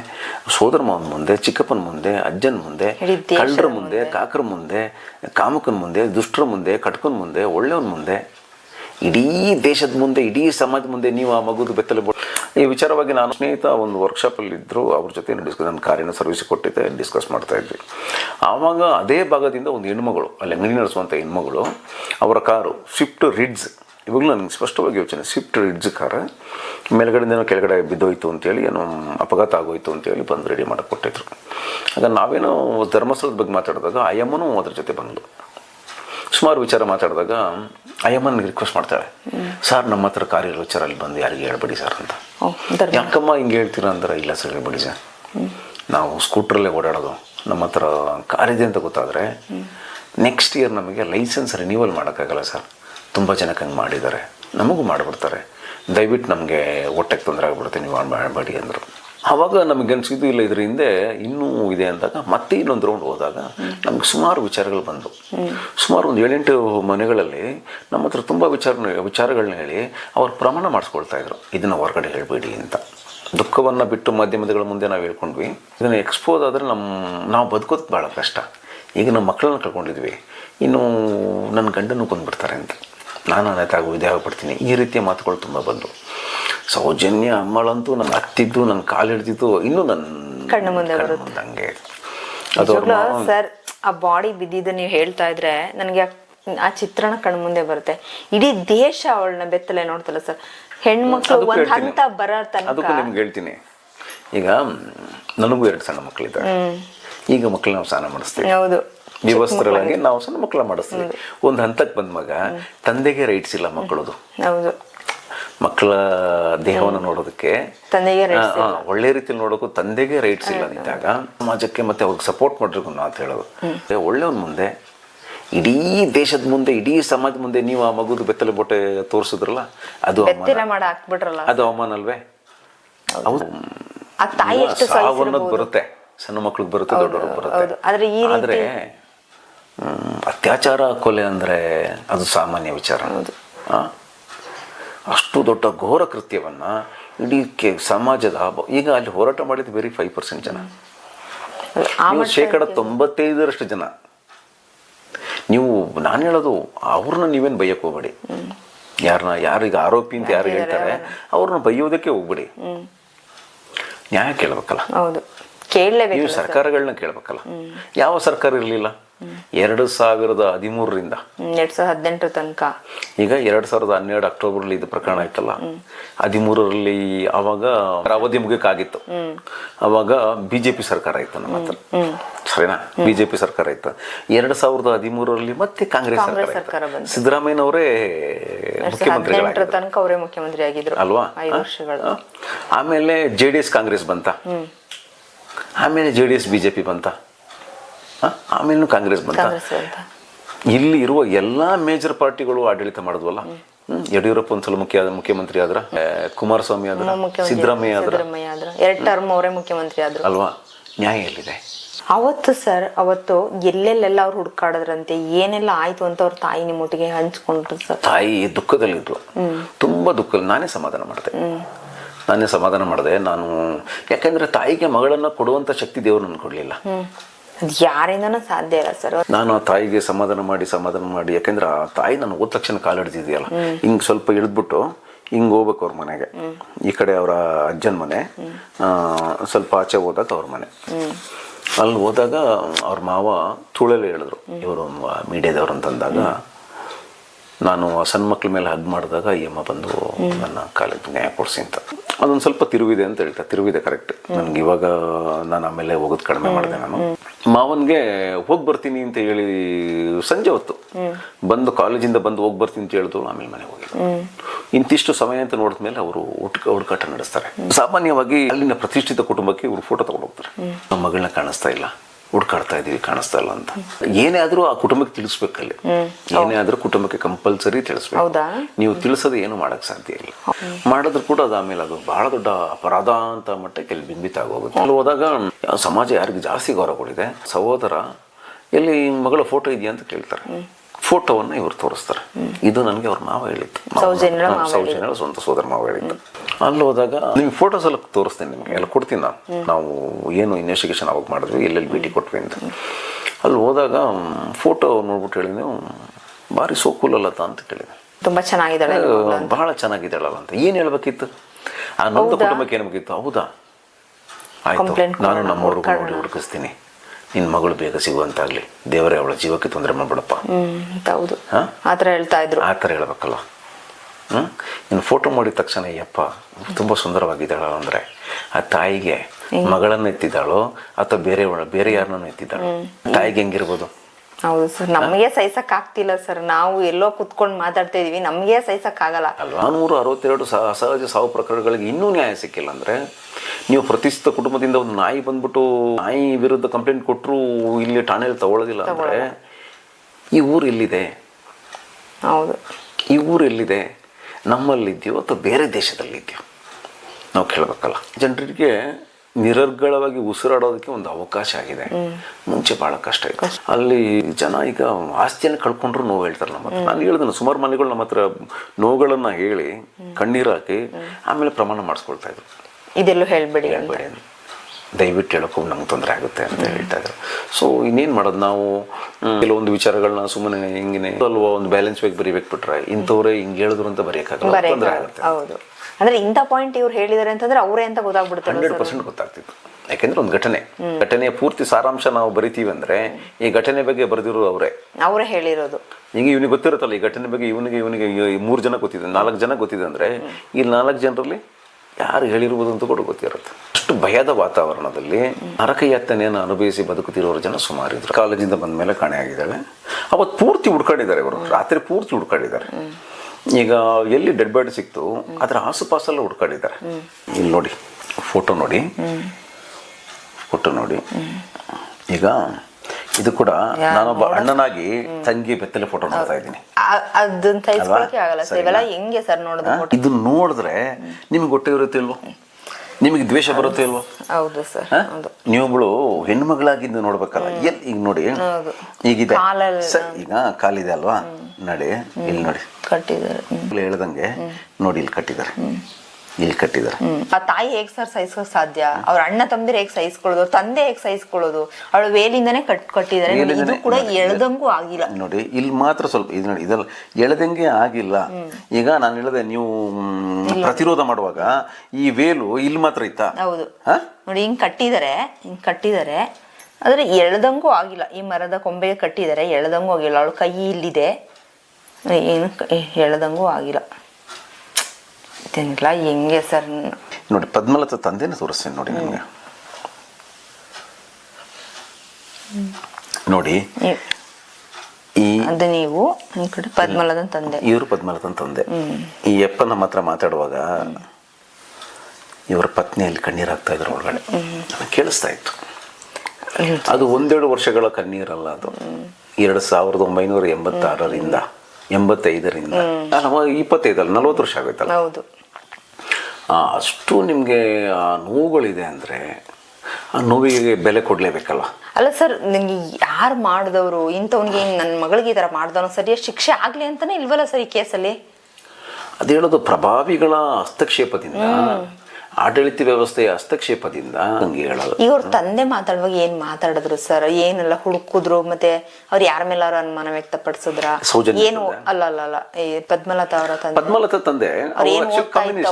ಸೋದರ ಮಾವನ ಮುಂದೆ ಚಿಕ್ಕಪ್ಪನ ಮುಂದೆ ಅಜ್ಜನ ಮುಂದೆ ಕಳ್ಳರ ಮುಂದೆ ಕಾಕರ ಮುಂದೆ ಕಾಮಕನ ಮುಂದೆ ದುಷ್ಟರ ಮುಂದೆ ಕಟ್ಕನ ಮುಂದೆ ಒಳ್ಳೆಯವನ ಮುಂದೆ. ಇಡೀ ದೇಶದ ಮುಂದೆ ಇಡೀ ಸಮಾಜದ ಮುಂದೆ ನೀವು ಆ ಮಗುದು ಬೆತ್ತಲೆ ಈ ವಿಚಾರವಾಗಿ ನಾನು ಸ್ನೇಹಿತ ಒಂದು ವರ್ಕ್ಶಾಪಲ್ಲಿ ಇದ್ದರು ಅವ್ರ ಜೊತೆ ಡಿಸ್ಕಸ್ ನನ್ನ ಕಾರಿನ ಸರ್ವಿಸ್ ಕೊಟ್ಟಿದ್ದೆ ಡಿಸ್ಕಸ್ ಮಾಡ್ತಾ ಇದ್ವಿ. ಆವಾಗ ಅದೇ ಭಾಗದಿಂದ ಒಂದು ಹೆಣ್ಮಗಳು ಅಲ್ಲಿ ಅಂಗಡಿ ನಡೆಸುವಂಥ ಹೆಣ್ಮಗಳು ಅವರ ಕಾರು ಸ್ವಿಫ್ಟ್ ರಿಡ್ಸ್ ಇವಾಗಲೂ ನನಗೆ ಸ್ಪಷ್ಟವಾಗಿ ಯೋಚನೆ ಸ್ವಿಫ್ಟ್ ರಿಡ್ಜ್ ಕಾರ ಮೇಲ್ಗಡೆಯಿಂದ ಏನೋ ಕೆಳಗಡೆ ಬಿದ್ದೋಯ್ತು ಅಂತೇಳಿ ಏನೋ ಅಪಘಾತ ಆಗೋಯ್ತು ಅಂತೇಳಿ ಬಂದು ರೆಡಿ ಮಾಡಿಕೊಟ್ಟಿದ್ರು. ಕೊಟ್ಟಿದ್ರು ಆಗ ನಾವೇನೋ ಧರ್ಮಸ್ಥಳದ ಬಗ್ಗೆ ಮಾತಾಡಿದಾಗ ಅಯ್ಯಮ್ಮನೂ ಅದ್ರ ಜೊತೆ ಬಂದು ಸುಮಾರು ವಿಚಾರ ಮಾತಾಡಿದಾಗ ಅಯ್ಯಮ್ಮ ನನಗೆ ರಿಕ್ವೆಸ್ಟ್ ಮಾಡ್ತಾಳೆ ಸರ್ ನಮ್ಮ ಹತ್ರ ಕಾರ್ಯ ವಿಚಾರ ಅಲ್ಲಿ ಬಂದು ಯಾರಿಗೆ ಹೇಳ್ಬೇಡಿ ಸರ್ ಅಂತ. ಯಾಕಮ್ಮ ಹಿಂಗೆ ಹೇಳ್ತೀರಾ ಅಂದ್ರೆ ಇಲ್ಲ ಸರ್ ಹೇಳ್ಬೇಡಿ ಸರ್ ನಾವು ಸ್ಕೂಟ್ರಲ್ಲೇ ಓಡಾಡೋದು. ನಮ್ಮ ಹತ್ರ ಕಾರಿದೆ ಇದೆ ಅಂತ ಗೊತ್ತಾದರೆ ನೆಕ್ಸ್ಟ್ ಇಯರ್ ನಮಗೆ ಲೈಸೆನ್ಸ್ ರಿನ್ಯೂವಲ್ ಮಾಡೋಕ್ಕಾಗಲ್ಲ ಸರ್ ತುಂಬ ಜನಕ್ಕೆ ಹಂಗೆ ಮಾಡಿದ್ದಾರೆ. ನಮಗೂ ಮಾಡಿಬಿಡ್ತಾರೆ. ದಯವಿಟ್ಟು ನಮಗೆ ಹೊಟ್ಟೆಗೆ ತೊಂದರೆ ಆಗ್ಬಿಡುತ್ತೆ, ನೀವು ಮಾಡಬೇಡಿ ಅಂದರು. ಆವಾಗ ನಮಗೆ ಅನಿಸಿದ್ದು ಇಲ್ಲ, ಇದ್ರ ಹಿಂದೆ ಇನ್ನೂ ಇದೆ ಅಂದಾಗ ಮತ್ತೆ ಇನ್ನೊಂದು ರೌಂಡ್ ಹೋದಾಗ ನಮ್ಗೆ ಸುಮಾರು ವಿಚಾರಗಳು ಬಂದವು. ಸುಮಾರು ಒಂದು ಏಳೆಂಟು ಮನೆಗಳಲ್ಲಿ ನಮ್ಮ ಹತ್ರ ತುಂಬ ವಿಚಾರ ವಿಚಾರಗಳನ್ನ ಹೇಳಿ ಅವ್ರು ಪ್ರಮಾಣ ಮಾಡಿಸ್ಕೊಳ್ತಾ ಇದ್ರು. ಇದನ್ನು ಹೊರಗಡೆ ಹೇಳಬೇಡಿ ಅಂತ. ದುಃಖವನ್ನು ಬಿಟ್ಟು ಮಾಧ್ಯಮಗಳ ಮುಂದೆ ನಾವು ಹೇಳ್ಕೊಂಡ್ವಿ. ಇದನ್ನು ಎಕ್ಸ್ಪೋಸ್ ಆದರೆ ನಮ್ಮ ನಾವು ಬದುಕೋದು ಭಾಳ ಕಷ್ಟ. ಈಗ ನಮ್ಮ ಮಕ್ಕಳನ್ನ ಕಳ್ಕೊಂಡಿದ್ವಿ ಇನ್ನು ನನ್ನ ಗಂಡನ್ನು ಕೊಂದ್ಬಿಡ್ತಾರೆ ಅಂತ. ನಾನು ಅನೇತಾಗು ವಿದೇಹ ಆಗ್ಬಿಡ್ತೀನಿ ಈ ರೀತಿಯ ಮಾತುಗಳು ತುಂಬ ಬಂದು ಸೌಜನ್ಯ ಅಮ್ಮಳಂತೂ ನನ್ನ ಹತ್ತಿದ್ದು ನನ್ನ ಕಾಲು ಹಿಡ್ದಿದ್ದು ಇನ್ನೂ ನನ್ನ ಕಣ್ಣು ಮುಂದೆ. ಹಂಗೆ ಅದು ಸರ್ ಆ ಬಾಡಿ ಬಿದ್ದಿದ್ದು ನೀವು ಹೇಳ್ತಾ ಇದ್ರೆ ನನಗೆ ಆ ಚಿತ್ರಣ ಕಣ್ಣು ಮುಂದೆ ಬರುತ್ತೆ. ಇಡೀ ದೇಶ ಅವಳನ್ನ ಬೆತ್ತಲೆ ನೋಡ್ತಲ್ಲ ಸರ್. ಹೆಣ್ಮಕ್ಳು ಒಂದು. ಹಂತ ಬರೋ ತನಕ ಅದಕ್ಕೂ ನಿಮ್ಗೆ ಹೇಳ್ತೀನಿ. ಈಗ ನನಗೂ ಎರಡು ಸಣ್ಣ ಮಕ್ಕಳಿದ್ದಾರೆ ಈಗ ಮಕ್ಕಳು ನಾವು ಸ್ನಾನ ಮಾಡಿಸ್ತೀವಿ. ಹೌದು. ವಿವಸ್ತ್ರರಾಗಿ ನಾವು ಸಣ್ಣ ಮಕ್ಕಳ ಮಾಡಿಸ್ತೀವಿ. ಒಂದು ಹಂತಕ್ಕೆ ಬಂದ ಮಗ ತಂದೆಗೆ ರೈಟ್ಸ್ ಇಲ್ಲ ಮಕ್ಕಳದು. ಹೌದು. ಮಕ್ಕಳ ದೇಹವನ್ನು ನೋಡೋದಕ್ಕೆ ಒಳ್ಳೆ ರೀತಿ ನೋಡೋಕ್ಕೂ ತಂದೆಗೆ ರೈಟ್ಸ್ ಇಲ್ಲ ನಿಂತಾಗ ಸಮಾಜಕ್ಕೆ ಮತ್ತೆ ಅವ್ರಿಗೆ ಸಪೋರ್ಟ್ ಮಾಡ್ಬೇಕು ಅಂತ ಹೇಳೋದು. ಒಳ್ಳೆಯವನ್ ಮುಂದೆ ಇಡೀ ದೇಶದ ಮುಂದೆ ಇಡೀ ಸಮಾಜ ಮುಂದೆ ನೀವು ಆ ಮಗುದು ಬೆತ್ತಲೆ ಬೊಟ್ಟೆ ತೋರಿಸಿದ್ರಲ್ಲ ಅದು ಅದು ಅವಮಾನ ಅಲ್ವೇ? ಹೌದು. ಆ ತಾಯಿ ಎಷ್ಟು ಸಾವು ಅನ್ನೋದು ಬರುತ್ತೆ. ಸಣ್ಣ ಮಕ್ಳಿಗೆ ಬರುತ್ತೆ ದೊಡ್ಡವ್ರಿಗೆ ಬರುತ್ತೆ. ಆದ್ರೆ ಅತ್ಯಾಚಾರ ಕೊಲೆ ಅಂದರೆ ಅದು ಸಾಮಾನ್ಯ ವಿಚಾರ. ಅನ್ನೋದು ಅಷ್ಟು ದೊಡ್ಡ ಘೋರ ಕೃತ್ಯವನ್ನು ಇಡೀ ಕೆ ಸಮಾಜದ ಈಗ ಅಲ್ಲಿ ಹೋರಾಟ ಮಾಡಿದ್ದು ಬೇರೆ ಫೈವ್ ಪರ್ಸೆಂಟ್ ಜನ. ಶೇಕಡ ತೊಂಬತ್ತೈದರಷ್ಟು ಜನ. ನೀವು ನಾನು ಹೇಳೋದು ಅವ್ರನ್ನ ನೀವೇನು ಬೈಯಕ್ಕೆ ಹೋಗ್ಬೇಡಿ. ಯಾರನ್ನ ಯಾರೀಗ ಆರೋಪಿ ಅಂತ ಯಾರು ಹೇಳ್ತಾರೆ ಅವ್ರನ್ನ ಬೈಯೋದಕ್ಕೆ ಹೋಗ್ಬೇಡಿ. ನ್ಯಾಯ ಕೇಳಬೇಕಲ್ಲ. ನೀವು ಸರ್ಕಾರಗಳನ್ನ ಕೇಳಬೇಕಲ್ಲ. ಯಾವ ಸರ್ಕಾರ ಇರಲಿಲ್ಲ? ಎರಡು ಸಾವಿರದ ಹದಿಮೂರರಿಂದ. ಎರಡ್ ಸಾವಿರದ ಹದಿನೆಂಟರ ತನಕ. ಈಗ ಎರಡ್ ಸಾವಿರದ ಹನ್ನೆರಡು ಅಕ್ಟೋಬರ್ಲಿ ಇದು ಪ್ರಕರಣ ಆಯ್ತಲ್ಲ? ಹದಿಮೂರರಲ್ಲಿ ಅವಾಗ ಅವಧಿ ಮುಗಿಯಕ್ಕಾಗಿತ್ತು. ಅವಾಗ ಬಿಜೆಪಿ ಸರ್ಕಾರ ಆಯ್ತು ನಮ್ಮ ಹತ್ರ. ಸರಿನಾ? ಬಿಜೆಪಿ ಸರ್ಕಾರ ಇತ್ತು ಎರಡ್ ಸಾವಿರದ ಹದಿಮೂರರಲ್ಲಿ ಮತ್ತೆ ಕಾಂಗ್ರೆಸ್ ಸರ್ಕಾರ ಸಿದ್ದರಾಮಯ್ಯ ಅವರೇ ಮುಖ್ಯಮಂತ್ರಿ ಆಗಿದ್ರು. ಅಲ್ವಾ? ಆಮೇಲೆ ಜೆ ಡಿ ಎಸ್ ಕಾಂಗ್ರೆಸ್ ಬಂತ? ಆಮೇಲೆ ಜೆ ಡಿ ಎಸ್ ಬಿಜೆಪಿ ಬಂತ? ಆಮೇಲೆ ಕಾಂಗ್ರೆಸ್ ಬಂತ? ಇಲ್ಲಿ ಇರುವ ಎಲ್ಲಾ ಮೇಜರ್ ಪಾರ್ಟಿಗಳು ಆಡಳಿತ ಮಾಡಿದ್ವಲ್ಲ. ಯಡಿಯೂರಪ್ಪ ಒಂದ್ಸಲ ಮುಖ್ಯ ಮುಖ್ಯಮಂತ್ರಿ ಆದ್ರ ಕುಮಾರಸ್ವಾಮಿ ಆದ್ರ ಸಿದ್ದರಾಮಯ್ಯ ಆದ್ರ? ಸಿದ್ದರಾಮಯ್ಯ ಆದ್ರು. ಎರಡ್ ಟರ್ಮ್ ಅವರೇ ಮುಖ್ಯಮಂತ್ರಿ ಆದ್ರು. ಅಲ್ವಾ? ನ್ಯಾಯ ಎಲ್ಲಿದೆ? ಅವತ್ತು ಸರ್ ಅವತ್ತು ಎಲ್ಲೆಲ್ಲೆಲ್ಲ ಅವ್ರು ಹುಡುಕಾಡದ್ರಂತೆ ಏನೆಲ್ಲ ಆಯ್ತು ಅಂತ ಅವ್ರ ತಾಯಿ ನಿಮ್ಮೊಟ್ಟಿಗೆ ಹಂಚ್ಕೊಂಡ್ರು ಸರ್. ತಾಯಿ ದುಃಖದಲ್ಲಿದ್ಲು. ತುಂಬಾ ದುಃಖದಲ್ಲಿ. ನಾನೇ ಸಮಾಧಾನ ಮಾಡಿದೆ. ನಾನೇ ಸಮಾಧಾನ ಮಾಡಿದೆ. ನಾನು ಯಾಕಂದ್ರೆ ತಾಯಿಗೆ ಮಗಳನ್ನ ಕೊಡುವಂತ ಶಕ್ತಿ ದೇವರು ನನ್ಗೆ ಕೊಡ್ಲಿಲ್ಲ. ಅದ್ ಯಾರಿಂದನೂ ಸಾಧ್ಯ ಇಲ್ಲ ಸರ್. ನಾನು ಆ ತಾಯಿಗೆ ಸಮಾಧಾನ ಮಾಡಿ ಸಮಾಧಾನ ಮಾಡಿ, ಯಾಕಂದ್ರೆ ಆ ತಾಯಿ ನಾನು ಹೋದ ತಕ್ಷಣ ಕಾಲಿಡ್ತಿದೆಯಲ್ಲ ಹಿಂಗೆ ಸ್ವಲ್ಪ ಇಳಿದ್ಬಿಟ್ಟು ಹಿಂಗೆ ಹೋಗ್ಬೇಕು ಅವ್ರ ಮನೆಗೆ. ಈ ಕಡೆ ಅವರ ಅಜ್ಜನ ಮನೆ ಸ್ವಲ್ಪ ಆಚೆ ಹೋದಾಗ ಅವ್ರ ಮನೆ. ಅಲ್ಲಿ ಹೋದಾಗ ಅವ್ರ ಮಾವ ತುಳಲಿ ಹೇಳಿದ್ರು. ಇವರು ಮೀಡಿಯಾದವ್ರು ಅಂತಂದಾಗ ನಾನು ಸಣ್ಣ ಮಕ್ಳ ಮೇಲೆ ಹಗ್ ಮಾಡಿದಾಗ ಈ ಅಮ್ಮ ಬಂದು ನನ್ನ ಕಾಲಿಗೆ ನ್ಯಾಯ ಕೊಡಿಸಿ ಅಂತ. ಅದೊಂದು ಸ್ವಲ್ಪ ತಿರುವಿದೆ ಅಂತ ಹೇಳ್ತಾ, ತಿರುವಿದೆ ಕರೆಕ್ಟ್ ನನ್ಗೆ ಇವಾಗ ನಾನು ಆಮೇಲೆ ಹೋಗೋದು ಕಡಿಮೆ ಮಾಡಿದೆ ನಾನು. ಮಾವನ್ಗೆ ಹೋಗಿ ಬರ್ತೀನಿ ಅಂತ ಹೇಳಿ ಸಂಜೆ ಹೊತ್ತು ಬಂದು ಕಾಲೇಜಿಂದ ಬಂದು ಹೋಗಿ ಬರ್ತೀನಿ ಅಂತ ಹೇಳಿದ್ರು ಆಮೇಲೆ ಮನೆಗೆ ಹೋಗಿ ಇಂತಿಷ್ಟು ಸಮಯ ಅಂತ ನೋಡಿದ ಮೇಲೆ ಅವರು ಹುಡುಕ ಹುಡುಕಾಟ ನಡೆಸ್ತಾರೆ. ಸಾಮಾನ್ಯವಾಗಿ ಅಲ್ಲಿನ ಪ್ರತಿಷ್ಠಿತ ಕುಟುಂಬಕ್ಕೆ ಇವರು ಫೋಟೋ ತಗೊಂಡು ಹೋಗ್ತಾರೆ. ನಮ್ಮ ಮಗಳನ್ನ ಕಾಣಿಸ್ತಾ ಇಲ್ಲ. ಹುಡ್ಕಾಡ್ತಾ ಇದೀವಿ ಕಾಣಿಸ್ತಾ ಇಲ್ಲ ಅಂತ. ಏನೇ ಆದ್ರೂ ಆ ಕುಟುಂಬಕ್ಕೆ ತಿಳಿಸ್ಬೇಕಲ್ಲಿ. ಏನೇ ಆದ್ರೂ ಕುಟುಂಬಕ್ಕೆ ಕಂಪಲ್ಸರಿ ತಿಳಿಸ್ಬೇಕು. ನೀವು ತಿಳಿಸೋದು ಏನು ಮಾಡಕ್ ಸಾಧ್ಯ ಇಲ್ಲ. ಮಾಡಿದ್ರು ಕೂಡ ಅದು ಆಮೇಲೆ ಅದು ಬಹಳ ದೊಡ್ಡ ಅಪರಾಧ ಅಂತ ಮಟ್ಟಕ್ಕೆ ಅಲ್ಲಿ ಬಿಂಬಿತ ಆಗೋಗುತ್ತೆ. ಅಲ್ಲಿ ಹೋದಾಗ ಸಮಾಜ ಯಾರಿಗೆ ಜಾಸ್ತಿ ಗೌರವ ಕೊಡಿದೆ ಸಹೋದರ ಎಲ್ಲಿ ಮಗಳ ಫೋಟೋ ಇದೆಯಾ ಅಂತ ಕೇಳ್ತಾರೆ. ಫೋಟೋವನ್ನ ಇವ್ರು ತೋರಿಸ್ತಾರೆ. ಇದು ನನಗೆ ಅವ್ರ ಮಾವ ಹೇಳಿತ್ತು ಸ್ವಂತ ಸೋದರ ಮಾವ ಹೇಳಿತ್ತು ಅಲ್ಲಿ ಹೋದಾಗ ನಿಮ್ಗೆ ಫೋಟೋಸ್ ಎಲ್ಲ ತೋರಿಸ್ತೀನಿ ನಿಮ್ಗೆ. ಎಲ್ಲ ಕೊಡ್ತೀನಿ ನಾನು. ನಾವು ಏನು ಇನ್ವೆಸ್ಟಿಗೇಷನ್ ಅವಾಗ ಮಾಡಿದ್ವಿ ಎಲ್ಲೆಲ್ಲಿ ಭೇಟಿ ಕೊಟ್ವಿ ಅಂತ. ಅಲ್ಲಿ ಹೋದಾಗ ಫೋಟೋ ನೋಡ್ಬಿಟ್ಟು ಹೇಳಿದ್ವಿ ಭಾರಿ ಅಲ್ಲ ಅಂತ ಕೇಳಿದೆ ತುಂಬಾ ಚೆನ್ನಾಗಿದ್ದಾಳೆ. ಬಹಳ ಚೆನ್ನಾಗಿದ್ದಾಳಲ್ಲ ಅಂತ. ಏನು ಹೇಳ್ಬೇಕಿತ್ತು? ಆ ನೊಂದ ಕುಟುಂಬಕ್ಕೆ ಏನು ಬೇಕಿತ್ತು? ಹೌದಾ? ಆಯ್ತು ನಾನು ನಮ್ಮ ಹುಡುಗಿ. ಹುಡುಕಿಸ್ತೀನಿ. ನಿನ್ನ ಮಗಳು ಬೇಗ ಸಿಗುವಂತಾಗ್ಲಿ. ದೇವರೇ ಅವಳ ಜೀವಕ್ಕೆ ತೊಂದರೆ ಮಾಡ್ಬಿಡಪ್ಪ. ಹೌದು. ಆ ಆತರ ಹೇಳ್ತಾ ಇದ್ರು. ಆ ಥರ ಹೇಳ್ಬೇಕಲ್ಲ. ಇನ್ನು ಫೋಟೋ ಮಾಡಿದ ತಕ್ಷಣ ಅಯ್ಯಪ್ಪ ತುಂಬ ಸುಂದರವಾಗಿದ್ದಾಳ ಅಂದರೆ ಆ ತಾಯಿಗೆ ಮಗಳನ್ನ ಎತ್ತಿದ್ದಾಳೋ ಅಥವಾ ಬೇರೆ ಬೇರೆ ಯಾರನ್ನ ಎತ್ತಿದ್ದಾಳೋ? ತಾಯಿಗೆ ಹೆಂಗಿರ್ಬೋದು? ಹೌದು ಸರ್ ನಮಗೆ ಸಹಿಸಕ್ ಆಗ್ತಿಲ್ಲ ಸರ್. ನಾವು ಎಲ್ಲೋ ಕುತ್ಕೊಂಡು ಮಾತಾಡ್ತಾ ಇದೀವಿ ನಮಗೆ ಸಹಿಸಕ್ ಆಗಲ್ಲ. ಅಲ್ವಾ? ನೂರ ಅರವತ್ತೆರಡು ಸಹ ಅಸಹಜ ಸಾವು ಪ್ರಕರಣಗಳಿಗೆ ಇನ್ನೂ ನ್ಯಾಯ ಸಿಕ್ಕಿಲ್ಲ ಅಂದ್ರೆ ನೀವು ಪ್ರತಿಷ್ಠಿತ ಕುಟುಂಬದಿಂದ ಒಂದು ನಾಯಿ ಬಂದ್ಬಿಟ್ಟು ನಾಯಿ ವಿರುದ್ಧ ಕಂಪ್ಲೇಂಟ್ ಕೊಟ್ಟರು ಇಲ್ಲಿ ಠಾಣೆಯಲ್ಲಿ ತಗೊಳ್ಳೋದಿಲ್ಲ ಅಂದ್ರೆ ಈ ಊರು ಎಲ್ಲಿದೆ? ಹೌದು. ಈ ಊರು ಎಲ್ಲಿದೆ? ನಮ್ಮಲ್ಲಿದೆಯೋ ಅಥವಾ ಬೇರೆ ದೇಶದಲ್ಲಿದೆಯೋ? ನಾವು ಕೇಳಬೇಕಲ್ಲ. ಜನರಿಗೆ ನಿರರ್ಗಳವಾಗಿ ಉಸಿರಾಡೋದಕ್ಕೆ ಒಂದು ಅವಕಾಶ ಆಗಿದೆ. ಮುಂಚೆ ಬಹಳ ಕಷ್ಟ ಇತ್ತು. ಅಲ್ಲಿ ಜನ ಈಗ ಆಸ್ತಿಯನ್ನು ಕಳ್ಕೊಂಡ್ರು ನೋವು ಹೇಳ್ತಾರೆ ನಮ್ಮ ಹತ್ರ. ನಾನು ಹೇಳಿದ್ನ ಸುಮಾರು ಮನೆಗಳು ನಮ್ಮ ಹತ್ರ ನೋವುಗಳನ್ನು ಹೇಳಿ ಕಣ್ಣೀರು ಹಾಕಿ ಆಮೇಲೆ ಪ್ರಮಾಣ ಮಾಡಿಸ್ಕೊಳ್ತಾ ಇದ್ರು. ಇದೆಲ್ಲೂ ಹೇಳ್ಬೇಡಿ ಹೇಳ್ಬೇಡಿ ಅಂತ. ದಯವಿಟ್ಟು ಹೇಳೋಕ್ಕೂ ನಮ್ಗೆ ತೊಂದರೆ ಆಗುತ್ತೆ ಅಂತ ಹೇಳ್ತಾ ಇದ್ರು ಸೊ ಇನ್ನೇನು ಮಾಡೋದು ನಾವು? ಕೆಲವೊಂದು ವಿಚಾರಗಳನ್ನ ಸುಮ್ಮನೆ ಹಿಂಗೆ ಅಲ್ವಾ ಒಂದು ಬ್ಯಾಲೆನ್ಸ್ ಬೇಕು ಬರೀಬೇಕು ಬಿಟ್ರೆ? ಇಂಥವ್ರೆ ಹಿಂಗೆ ಹೇಳಿದ್ರು ಅಂತ ಬರೆಯೋಕ್ಕಾಗಲ್ಲ ಬರೀ ತೊಂದರೆ ಆಗುತ್ತೆ. ಹೌದು. ಅಂದ್ರೆ ಇಂಥ ಪಾಯಿಂಟ್ ಇವ್ರು ಹೇಳಿದಾರೆ ಅಂತಂದ್ರೆ ಅವರೇ ಅಂತ ಗೊತ್ತಾಗ್ಬಿಡುತ್ತೆ ಹಂಡ್ರೆಡ್ ಪರ್ಸೆಂಟ್ ಗೊತ್ತಾಗ್ತಿತ್ತು. ಯಾಕೆಂದ್ರೆ ಒಂದು ಘಟನೆ. ಘಟನೆಯ ಪೂರ್ತಿ ಸಾರಾಂಶ ನಾವು ಬರಿತೀವಿ ಅಂದ್ರೆ ಈ ಘಟನೆ ಬಗ್ಗೆ ಬರೆದಿರೋ ಅವರೇ. ಅವರೇ ಹೇಳಿರೋದು. ಹಿಂಗೆ ಇವನಿಗೆ ಗೊತ್ತಿರುತ್ತಲ್ಲ ಈ ಘಟನೆ ಬಗ್ಗೆ ಇವನಿಗೆ ಇವನಿಗೆ ಮೂರು ಜನ ಗೊತ್ತಿದೆ ನಾಲ್ಕು ಜನ ಗೊತ್ತಿದೆ ಅಂದ್ರೆ ಈ ನಾಲ್ಕು ಜನರಲ್ಲಿ ಯಾರು ಹೇಳಿರ್ಬೋದು ಅಂತ ಕೂಡ ಗೊತ್ತಿರುತ್ತೆ. ಅಷ್ಟು ಭಯದ ವಾತಾವರಣದಲ್ಲಿ ನರಕ ಯಾತನೆಯನ್ನು ಅನುಭವಿಸಿ ಬದುಕುತ್ತಿರೋರು ಜನ ಸುಮಾರು ಇದ್ರು. ಕಾಲೇಜಿಂದ ಬಂದ ಮೇಲೆ ಕಾಣೆ ಆಗಿದ್ದಾವೆ. ಅವತ್ತು ಪೂರ್ತಿ ಹುಡ್ಕೊಂಡಿದ್ದಾರೆ ಇವರು. ರಾತ್ರಿ ಪೂರ್ತಿ ಹುಡ್ಕೊಂಡಿದ್ದಾರೆ. ಈಗ ಎಲ್ಲಿ ಡೆಡ್ ಬಾಡಿ ಸಿಕ್ತು ಅದರ ಆಸುಪಾಸೆಲ್ಲ ಹುಡ್ಕೊಂಡಿದ್ದಾರೆ. ಇಲ್ಲಿ ನೋಡಿ ಫೋಟೋ ನೋಡಿ. ಫೋಟೋ ನೋಡಿ. ಈಗ ಇದು ಕೂಡ ನಾನೊಬ್ಬ ಅಣ್ಣನಾಗಿ ತಂಗಿ ಬೆತ್ತಲೆ ಫೋಟೋ ನೋಡ್ತಾ ಇದ್ದೀನಿ. ಅದನ್ನ ಸಹಿಸ್ಕೊಳಕ್ಕೆ ಆಗಲ್ಲ. ಸರ್ ಇವೆಲ್ಲ ಹೆಂಗೆ ಸರ್ ನೋಡೋದು ಆ? ಇದು ನೋಡಿದ್ರೆ ನಿಮ್ಗೆ ಹೊಟ್ಟೆ ಇರುತ್ತೆ ಇಲ್ವೋ ನಿಮಗೆ ದ್ವೇಷ ಬರುತ್ತೆ ಇಲ್ವೋ ಹೌದು ಸರ್ ನೀವುಗಳು ಹೆಣ್ಮಗಳಾಗಿದ್ದು ನೋಡ್ಬೇಕಲ್ಲ ಎಲ್ಲಿ ಈಗ ನೋಡಿ. ಈಗಿದೆ. ಈಗ ಕಾಲಿದೆ ಅಲ್ವಾ? ನಡಿ ಇಲ್ಲಿ ನೋಡಿ. ಕಟ್ಟಿದ್ದಾರೆ. ಹೇಳ್ದಂಗೆ ನೋಡಿ ಇಲ್ಲಿ ಕಟ್ಟಿದ್ದಾರೆ. ಇಲ್ಲಿ ಕಟ್ಟಿದ್ದಾರೆ. ಆ ತಾಯಿ ಹೇಗ್ ಸರ್ ಸಹಿಸ್ಕೊಳಕ್ ಸಾಧ್ಯ? ಅವ್ರ ಅಣ್ಣ ತಂದಿರ ಹೇಗ್ ಸಹಿಸ್ಕೊಳ್ಳೋದು ತಂದೆ ಹೇಗ್ ಸಹಿಸ್ಕೊಳ್ಳೋದು ಅವಳು ವೇಲಿಂದನೇ ಕಟ್ ಕಟ್ಟಿದ್ದಾರೆ. ಇದು ಕೂಡ ಎಳ್ದಂಗೂ ಆಗಿಲ್ಲ. ನೋಡಿ ಇಲ್ಲಿ ಮಾತ್ರ ಸ್ವಲ್ಪ ಇದು ನೋಡಿ ಇದಲ್ಲ ಎಳೆದಂಗೆ ಆಗಿಲ್ಲ. ಈಗ ನಾನು ಹೇಳಿದೆ ನೀವು ಪ್ರತಿರೋಧ ಮಾಡುವಾಗ ಈ ವೇಲು ಇಲ್ಲಿ ಮಾತ್ರ ಇತ್ತಾ? ಹೌದು? ನೋಡಿ ಹಿಂಗ್ ಕಟ್ಟಿದ್ದಾರೆ ಹಿಂಗ್ ಕಟ್ಟಿದ್ದಾರೆ. ಆದ್ರೆ ಎಳ್ದಂಗೂ ಆಗಿಲ್ಲ. ಈ ಮರದ ಕೊಂಬೆಗೆ ಕಟ್ಟಿದ್ದಾರೆ ಎಳ್ದಂಗೂ ಆಗಿಲ್ಲ. ಅವಳು ಕೈ ಇಲ್ಲಿದೆ. ಏನು ಎಳ್ದಂಗೂ ಆಗಿಲ್ಲ. ಇದೇನಿಲ್ಲ ಹೆಂಗೆ ಸರ್? ನೋಡಿ ಪದ್ಮಲತಾ ತಂದೆನ ತೋರಿಸ್ತೀನಿ ನೋಡಿ ನಿಮಗೆ. ನೋಡಿ ಈ ಅದು ನೀವು ಈ ಕಡೆ ತಂದೆ. ಇವರು ಪದ್ಮಲತನ ತಂದೆ. ಈ ಅಪ್ಪ ನಮ್ಮ ಹತ್ರ ಮಾತಾಡುವಾಗ ಇವರ ಪತ್ನಿಯಲ್ಲಿ ಕಣ್ಣೀರು ಆಗ್ತಾ ಇದ್ರು ಒಳಗಡೆ. ಕೇಳಿಸ್ತಾ ಇತ್ತು. ಅದು ಒಂದೆರಡು ವರ್ಷಗಳ ಕಣ್ಣೀರಲ್ಲ ಅದು. ಎರಡು ಸಾವಿರದ ಒಂಬೈನೂರ ಎಂಬತ್ತಾರರಿಂದ ಎಂಬತ್ತೈದರಿಂದ. ಇಪ್ಪತ್ತೈದಲ್ಲ ನಲ್ವತ್ತು ವರ್ಷ ಆಗೋಯ್ತಲ್ಲ. ಹೌದು. ಅಷ್ಟು ನಿಮಗೆ ಆ ನೋವುಗಳಿದೆ ಅಂದರೆ ಆ ನೋವಿಗೆ ಬೆಲೆ ಕೊಡಲೇಬೇಕಲ್ಲ? ಅಲ್ಲ ಸರ್ ನಿಮಗೆ ಯಾರು ಮಾಡಿದವರು? ಇಂಥವ್ನಿಗೆ ನನ್ನ ಮಗಳಿಗೆ ಈ ಥರ ಮಾಡ್ದವನು ಸರಿಯಾಗಿ ಶಿಕ್ಷೆ ಆಗಲಿ ಅಂತಾನೆ ಇಲ್ವಲ್ಲ ಸರ್ ಈ ಕೇಸಲ್ಲಿ? ಅದು ಹೇಳೋದು ಪ್ರಭಾವಿಗಳ ಹಸ್ತಕ್ಷೇಪದಿಂದ ಆಡಳಿತ ವ್ಯವಸ್ಥೆಯ ಹಸ್ತಕ್ಷೇಪದಿಂದ ಹಂಗೆ ಹೇಳೋದು. ಈಗ ಅವ್ರ ತಂದೆ ಮಾತಾಡುವಾಗ ಏನು ಮಾತಾಡಿದ್ರು ಸರ್? ಏನೆಲ್ಲ ಹುಡುಕಿದ್ರು? ಮತ್ತೆ ಅವ್ರು ಯಾರ ಮೇಲೆ ಅವ್ರ ಅನುಮಾನ ವ್ಯಕ್ತಪಡಿಸಿದ್ರ? ಏನು ಅಲ್ಲ ಅಲ್ಲ ಅಲ್ಲ ಪದ್ಮಲತಾ ಅವರ ತಂದೆ. ಪದ್ಮಲತಾ ತಂದೆ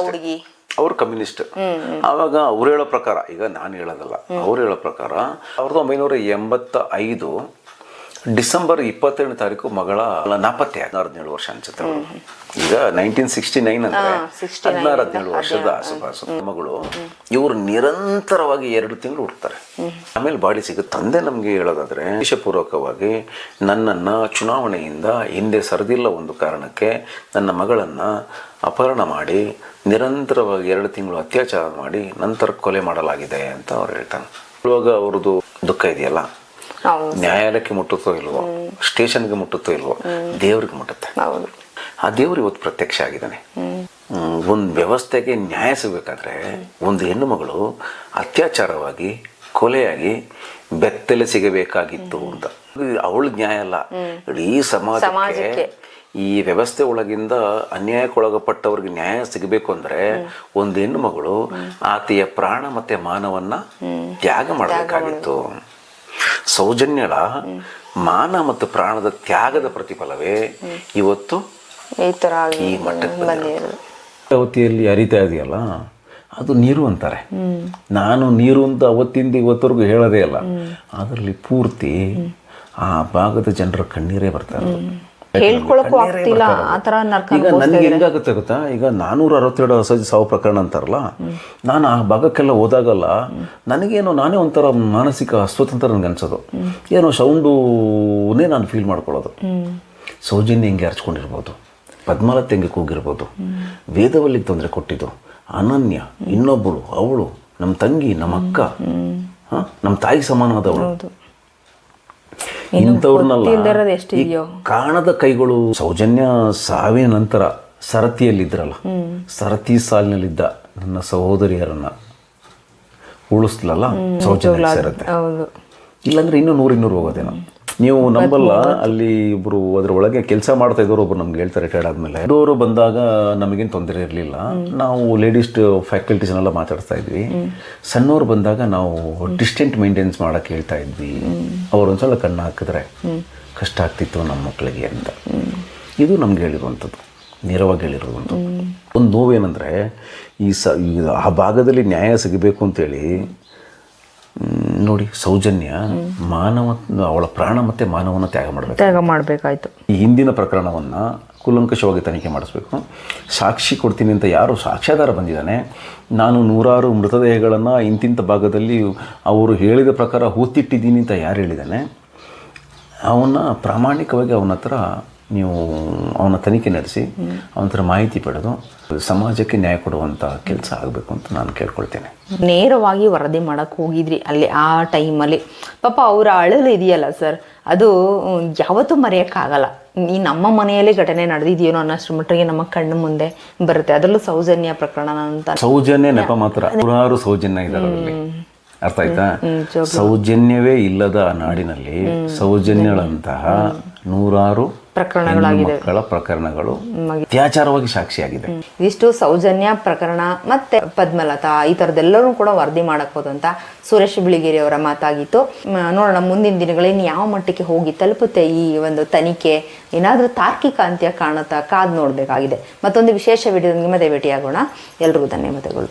ಹುಡುಗಿ? ಅವರು ಕಮ್ಯುನಿಸ್ಟ್. ಆವಾಗ ಅವ್ರು ಹೇಳೋ ಪ್ರಕಾರ, ಈಗ ನಾನು ಹೇಳೋದಲ್ಲ, ಅವ್ರು ಹೇಳೋ ಪ್ರಕಾರ, ಸಾವಿರದ ಒಂಬೈನೂರ ಎಂಬತ್ತ ಐದು ಡಿಸೆಂಬರ್ ಇಪ್ಪತ್ತೆರಡನೇ ತಾರೀಕು ಮಗಳ ನಾಪತ್ತೆ ಹದಿನೇಳು ವರ್ಷ ಅನ್ಸುತ್ತೆ ಈಗ ನೈನ್ಟೀನ್ ಸಿಕ್ಸ್ಟಿ ನೈನ್ ಅಂದ್ರೆ 69 ಹದಿನಾರು ಹದಿನೇಳು ವರ್ಷದ ಆಸುಪಾಸು. ಮಗಳು ಇವರು ನಿರಂತರವಾಗಿ ಎರಡು ತಿಂಗಳು ಹುಡ್ತಾರೆ ಆಮೇಲೆ ಬಾಡಿ ಸಿಗುತ್ತೆ. ತಂದೆ ನಮಗೆ ಹೇಳೋದಾದ್ರೆ ದೇಶಪೂರ್ವಕವಾಗಿ ನನ್ನನ್ನ ಚುನಾವಣೆಯಿಂದ ಹಿಂದೆ ಸರಿದಿಲ್ಲ ಒಂದು ಕಾರಣಕ್ಕೆ ನನ್ನ ಮಗಳನ್ನ ಅಪಹರಣ ಮಾಡಿ ನಿರಂತರವಾಗಿ ಎರಡು ತಿಂಗಳು ಅತ್ಯಾಚಾರ ಮಾಡಿ ನಂತರ ಕೊಲೆ ಮಾಡಲಾಗಿದೆ ಅಂತ ಅವ್ರು ಹೇಳ್ತಾನೆ. ಇವಾಗ ಅವ್ರದ್ದು ದುಃಖ ಇದೆಯಲ್ಲ? ನ್ಯಾಯಾಲಯಕ್ಕೆ ಮುಟ್ಟುತ್ತೋ ಇಲ್ವೋ ಸ್ಟೇಷನ್ಗೆ ಮುಟ್ಟುತ್ತೋ ಇಲ್ವೋ ದೇವ್ರಿಗೆ ಮುಟ್ಟುತ್ತೆ. ಆ ದೇವರು ಇವತ್ತು ಪ್ರತ್ಯಕ್ಷ ಆಗಿದ್ದಾನೆ. ಒಂದು ವ್ಯವಸ್ಥೆಗೆ ನ್ಯಾಯ ಸಿಗಬೇಕಾದ್ರೆ ಒಂದು ಹೆಣ್ಣು ಮಗಳು ಅತ್ಯಾಚಾರವಾಗಿ ಕೊಲೆಯಾಗಿ ಬೆತ್ತಲೆ ಸಿಗಬೇಕಾಗಿತ್ತು ಅಂತ. ಅವಳು ನ್ಯಾಯ ಅಲ್ಲ. ಇಡೀ ಸಮಾಜಕ್ಕೆ ಸಮಾಜಕ್ಕೆ. ಈ ವ್ಯವಸ್ಥೆ ಒಳಗಿಂದ ಅನ್ಯಾಯಕ್ಕೊಳಗಪಟ್ಟವ್ರಿಗೆ ನ್ಯಾಯ ಸಿಗಬೇಕು ಅಂದ್ರೆ ಒಂದು ಹೆಣ್ಣು ಮಗಳು ಆಕೆಯ ಪ್ರಾಣ ಮತ್ತೆ ಮಾನವನ್ನ ತ್ಯಾಗ ಮಾಡಬೇಕಾಗಿತ್ತು. ಸೌಜನ್ಯಳ ಮಾನ ಮತ್ತು ಪ್ರಾಣದ ತ್ಯಾಗದ ಪ್ರತಿಫಲವೇ ಇವತ್ತು ಈ ಥರ ಈ ಮಟ್ಟಕ್ಕೆ ಬಂದಿರೋದು. ಅವತಿಯಲ್ಲಿ ಹರಿತಾ ಇದೆಯಲ್ಲ? ಅದು ನೀರು ಅಂತಾರೆ. ನಾನು ನೀರು ಅಂತ ಅವತ್ತಿಂದ ಇವತ್ತವರೆಗೂ ಹೇಳೋದೇ ಅಲ್ಲ ಅದರಲ್ಲಿ ಪೂರ್ತಿ ಆ ಭಾಗದ ಜನರ ಕಣ್ಣೀರೇ ಬರ್ತಾರೆ ಹೇಳ್ಕೊಳಕ್ಕೂ ಆಗ್ತಿಲ್ಲ ಆ ತರ ನರ್ಕ ಈಗ ನನಗೆ ಹೆಂಗಾಗುತ್ತೆ ಗೊತ್ತಾ? ಈಗ ನಾನೂರ ಅರವತ್ತೆರಡು ಸಾವು ಪ್ರಕರಣ ಅಂತಾರಲ್ಲ ನಾನು ಆ ಭಾಗಕ್ಕೆಲ್ಲ ಹೋದಾಗಲ್ಲ ನನಗೇನೋ ನಾನೇ ಒಂಥರ ಮಾನಸಿಕ ಅಸ್ವತಂತ್ರ ನನಗೆ ಅನ್ಸೋದು. ಏನೋ ಸೌಂಡೂನೇ ನಾನು ಫೀಲ್ ಮಾಡ್ಕೊಳ್ಳೋದು. ಸೌಜನ್ಯ ಹೆಂಗೆ ಹರ್ಚ್ಕೊಂಡಿರ್ಬೋದು? ಪದ್ಮಾಲತ್ ಹೆಂಗೆ ಕೂಗಿರ್ಬೋದು? ವೇದವಲ್ಲಿ ತೊಂದರೆ ಕೊಟ್ಟಿದ್ದು? ಅನನ್ಯ ಇನ್ನೊಬ್ಬಳು ಅವಳು ನಮ್ಮ ತಂಗಿ ನಮ್ಮ ಅಕ್ಕ ಹ? ನಮ್ಮ ತಾಯಿ ಸಮಾನವಾದವಳು ಇಂಥವ್ರನ್ನೆಲ್ಲ. ಎಷ್ಟಿದೆಯೋ. ಕಾಣದ ಕೈಗಳು ಸೌಜನ್ಯ ಸಾವಿನ ನಂತರ ಸರತಿಯಲ್ಲಿದ್ರಲ್ಲ. ಸರತಿ ಸಾಲಿನಲ್ಲಿದ್ದ ನನ್ನ ಸಹೋದರಿಯರನ್ನ ಉಳಿಸ್ಲಲ್ಲ? ಸೌಜನ್ಯ ಸೇರುತ್ತೆ. ಇಲ್ಲಾಂದ್ರೆ ಇನ್ನೂ ನೂರಿನ್ನೂರು ಹೋಗೋದೇನೋ? ನೀವು ನಂಬಲ್ಲ ಅಲ್ಲಿ ಒಬ್ರು ಅದ್ರ ಒಳಗೆ ಕೆಲಸ ಮಾಡ್ತಾ ಇದ್ದವರು ಒಬ್ರು ನಮ್ಗೆ ಹೇಳ್ತಾರೆ ರಿಟೈರ್ಡ್ ಆದ್ಮೇಲೆ. ಇದ್ದವರು ಬಂದಾಗ ನಮಗೇನು ತೊಂದರೆ ಇರಲಿಲ್ಲ. ನಾವು ಲೇಡೀಸ್ ಫ್ಯಾಕಲ್ಟೀಸ್ನೆಲ್ಲ ಮಾತಾಡ್ತಾ ಇದ್ವಿ. ಸಣ್ಣವ್ರು ಬಂದಾಗ ನಾವು ಡಿಸ್ಟೆಂಟ್ ಮೇಂಟೆನೆನ್ಸ್ ಮಾಡಕ್ಕೆ ಹೇಳ್ತಾ ಇದ್ವಿ. ಅವ್ರು ಒಂದ್ಸಲ ಕಣ್ಣು ಹಾಕಿದ್ರೆ ಕಷ್ಟ ಆಗ್ತಿತ್ತು ನಮ್ಮ ಮಕ್ಕಳಿಗೆ ಅಂತ. ಇದು ನಮ್ಗೆ ಹೇಳಿರುವಂಥದ್ದು ನೇರವಾಗಿ ಹೇಳಿರುವಂಥದ್ದು. ಒಂದು ನೋವೇನೆಂದರೆ ಈ ಸ ಆ ಭಾಗದಲ್ಲಿ ನ್ಯಾಯ ಸಿಗಬೇಕು ಅಂತೇಳಿ ನೋಡಿ ಸೌಜನ್ಯ ಮಾನವ ಅವಳ ಪ್ರಾಣ ಮತ್ತೆ ಮಾನವನ ತ್ಯಾಗ ಮಾಡಬೇಕು. ತ್ಯಾಗ ಮಾಡಬೇಕಾಯ್ತು. ಈ ಹಿಂದಿನ ಪ್ರಕರಣವನ್ನು ಕೂಲಂಕಷವಾಗಿ ತನಿಖೆ ಮಾಡಿಸ್ಬೇಕು. ಸಾಕ್ಷಿ ಕೊಡ್ತೀನಿ ಅಂತ ಯಾರು ಸಾಕ್ಷ್ಯಾಧಾರ ಬಂದಿದ್ದಾನೆ? ನಾನು ನೂರಾರು ಮೃತದೇಹಗಳನ್ನು ಇಂತಿಂಥ ಭಾಗದಲ್ಲಿ ಅವರು ಹೇಳಿದ ಪ್ರಕಾರ ಹೂತಿಟ್ಟಿದ್ದೀನಿ ಅಂತ ಯಾರು ಹೇಳಿದ್ದಾನೆ? ಅವನ್ನ ಪ್ರಾಮಾಣಿಕವಾಗಿ ಅವನ ಹತ್ರ ನೀವು ಅವನ ತನಿಖೆ ನಡೆಸಿ ಅವನ ಹತ್ರ ಮಾಹಿತಿ ಪಡೆದು ಸಮಾಜಕ್ಕೆ ನ್ಯಾಯ ಕೊಡುವಂಥ ಕೆಲಸ ಆಗಬೇಕು ಅಂತ ನಾನು ಕೇಳ್ಕೊಳ್ತೇನೆ. ನೇರವಾಗಿ ವರದಿ ಮಾಡಕ್ ಹೋಗಿದ್ರಿ ಅಲ್ಲಿ ಆ ಟೈಮಲ್ಲಿ. ಪಾಪ ಅವರ ಅಳಲು ಇದೆಯಲ್ಲ ಸರ್ ಅದು ಯಾವತ್ತೂ ಮರೆಯೋಕ್ಕಾಗಲ್ಲ. ಈ ನಮ್ಮ ಮನೆಯಲ್ಲೇ ಘಟನೆ ನಡೆದಿದೆಯೇನೋ ಅನ್ನೋಷ್ಟ್ರ ಮಟ್ಟಿಗೆ ನಮ್ಮ ಕಣ್ಣು ಮುಂದೆ ಬರುತ್ತೆ. ಅದರಲ್ಲೂ ಸೌಜನ್ಯ ಪ್ರಕರಣ ಅಂತ. ಸೌಜನ್ಯ ನೆಪ ಮಾತ್ರ. ನೂರಾರು ಸೌಜನ್ಯ ಇದ್ದಾರೆ ಅದರಲ್ಲಿ ಅರ್ಥ ಆಯ್ತಾ? ಸೌಜನ್ಯವೇ ಇಲ್ಲದ ಆ ನಾಡಿನಲ್ಲಿ ಸೌಜನ್ಯಗಳಂತಹ ನೂರಾರು ಪ್ರಕರಣಗಳಾಗಿದೆ. ಮಕ್ಕಳ ಪ್ರಕರಣಗಳು ಅತ್ಯಾಚಾರವಾಗಿ ಸಾಕ್ಷಿಯಾಗಿದೆ. ಇಷ್ಟು ಸೌಜನ್ಯ ಪ್ರಕರಣ ಮತ್ತೆ ಪದ್ಮಲತಾ ಈ ತರದೆಲ್ಲರೂ ಕೂಡ ವರದಿ ಮಾಡಕ್ ಹೋದಂತ ಸುರೇಶ್ ಬಿಳಿಗಿರಿ ಅವರ ಮಾತಾಗಿತ್ತು. ನೋಡೋಣ ಮುಂದಿನ ದಿನಗಳೇನು ಯಾವ ಮಟ್ಟಕ್ಕೆ ಹೋಗಿ ತಲುಪುತ್ತೆ ಈ ಒಂದು ತನಿಖೆ? ಏನಾದರೂ ತಾರ್ಕಿಕ ಅಂತ್ಯ ಕಾಣುತ್ತಾ ಕಾದ್ ನೋಡಬೇಕಾಗಿದೆ. ಮತ್ತೊಂದು ವಿಶೇಷ ವಿಡಿಯೋದೊಂದಿಗೆ ಮತ್ತೆ ಭೇಟಿಯಾಗೋಣ. ಎಲ್ರಿಗೂ ಧನ್ಯವಾದಗಳು.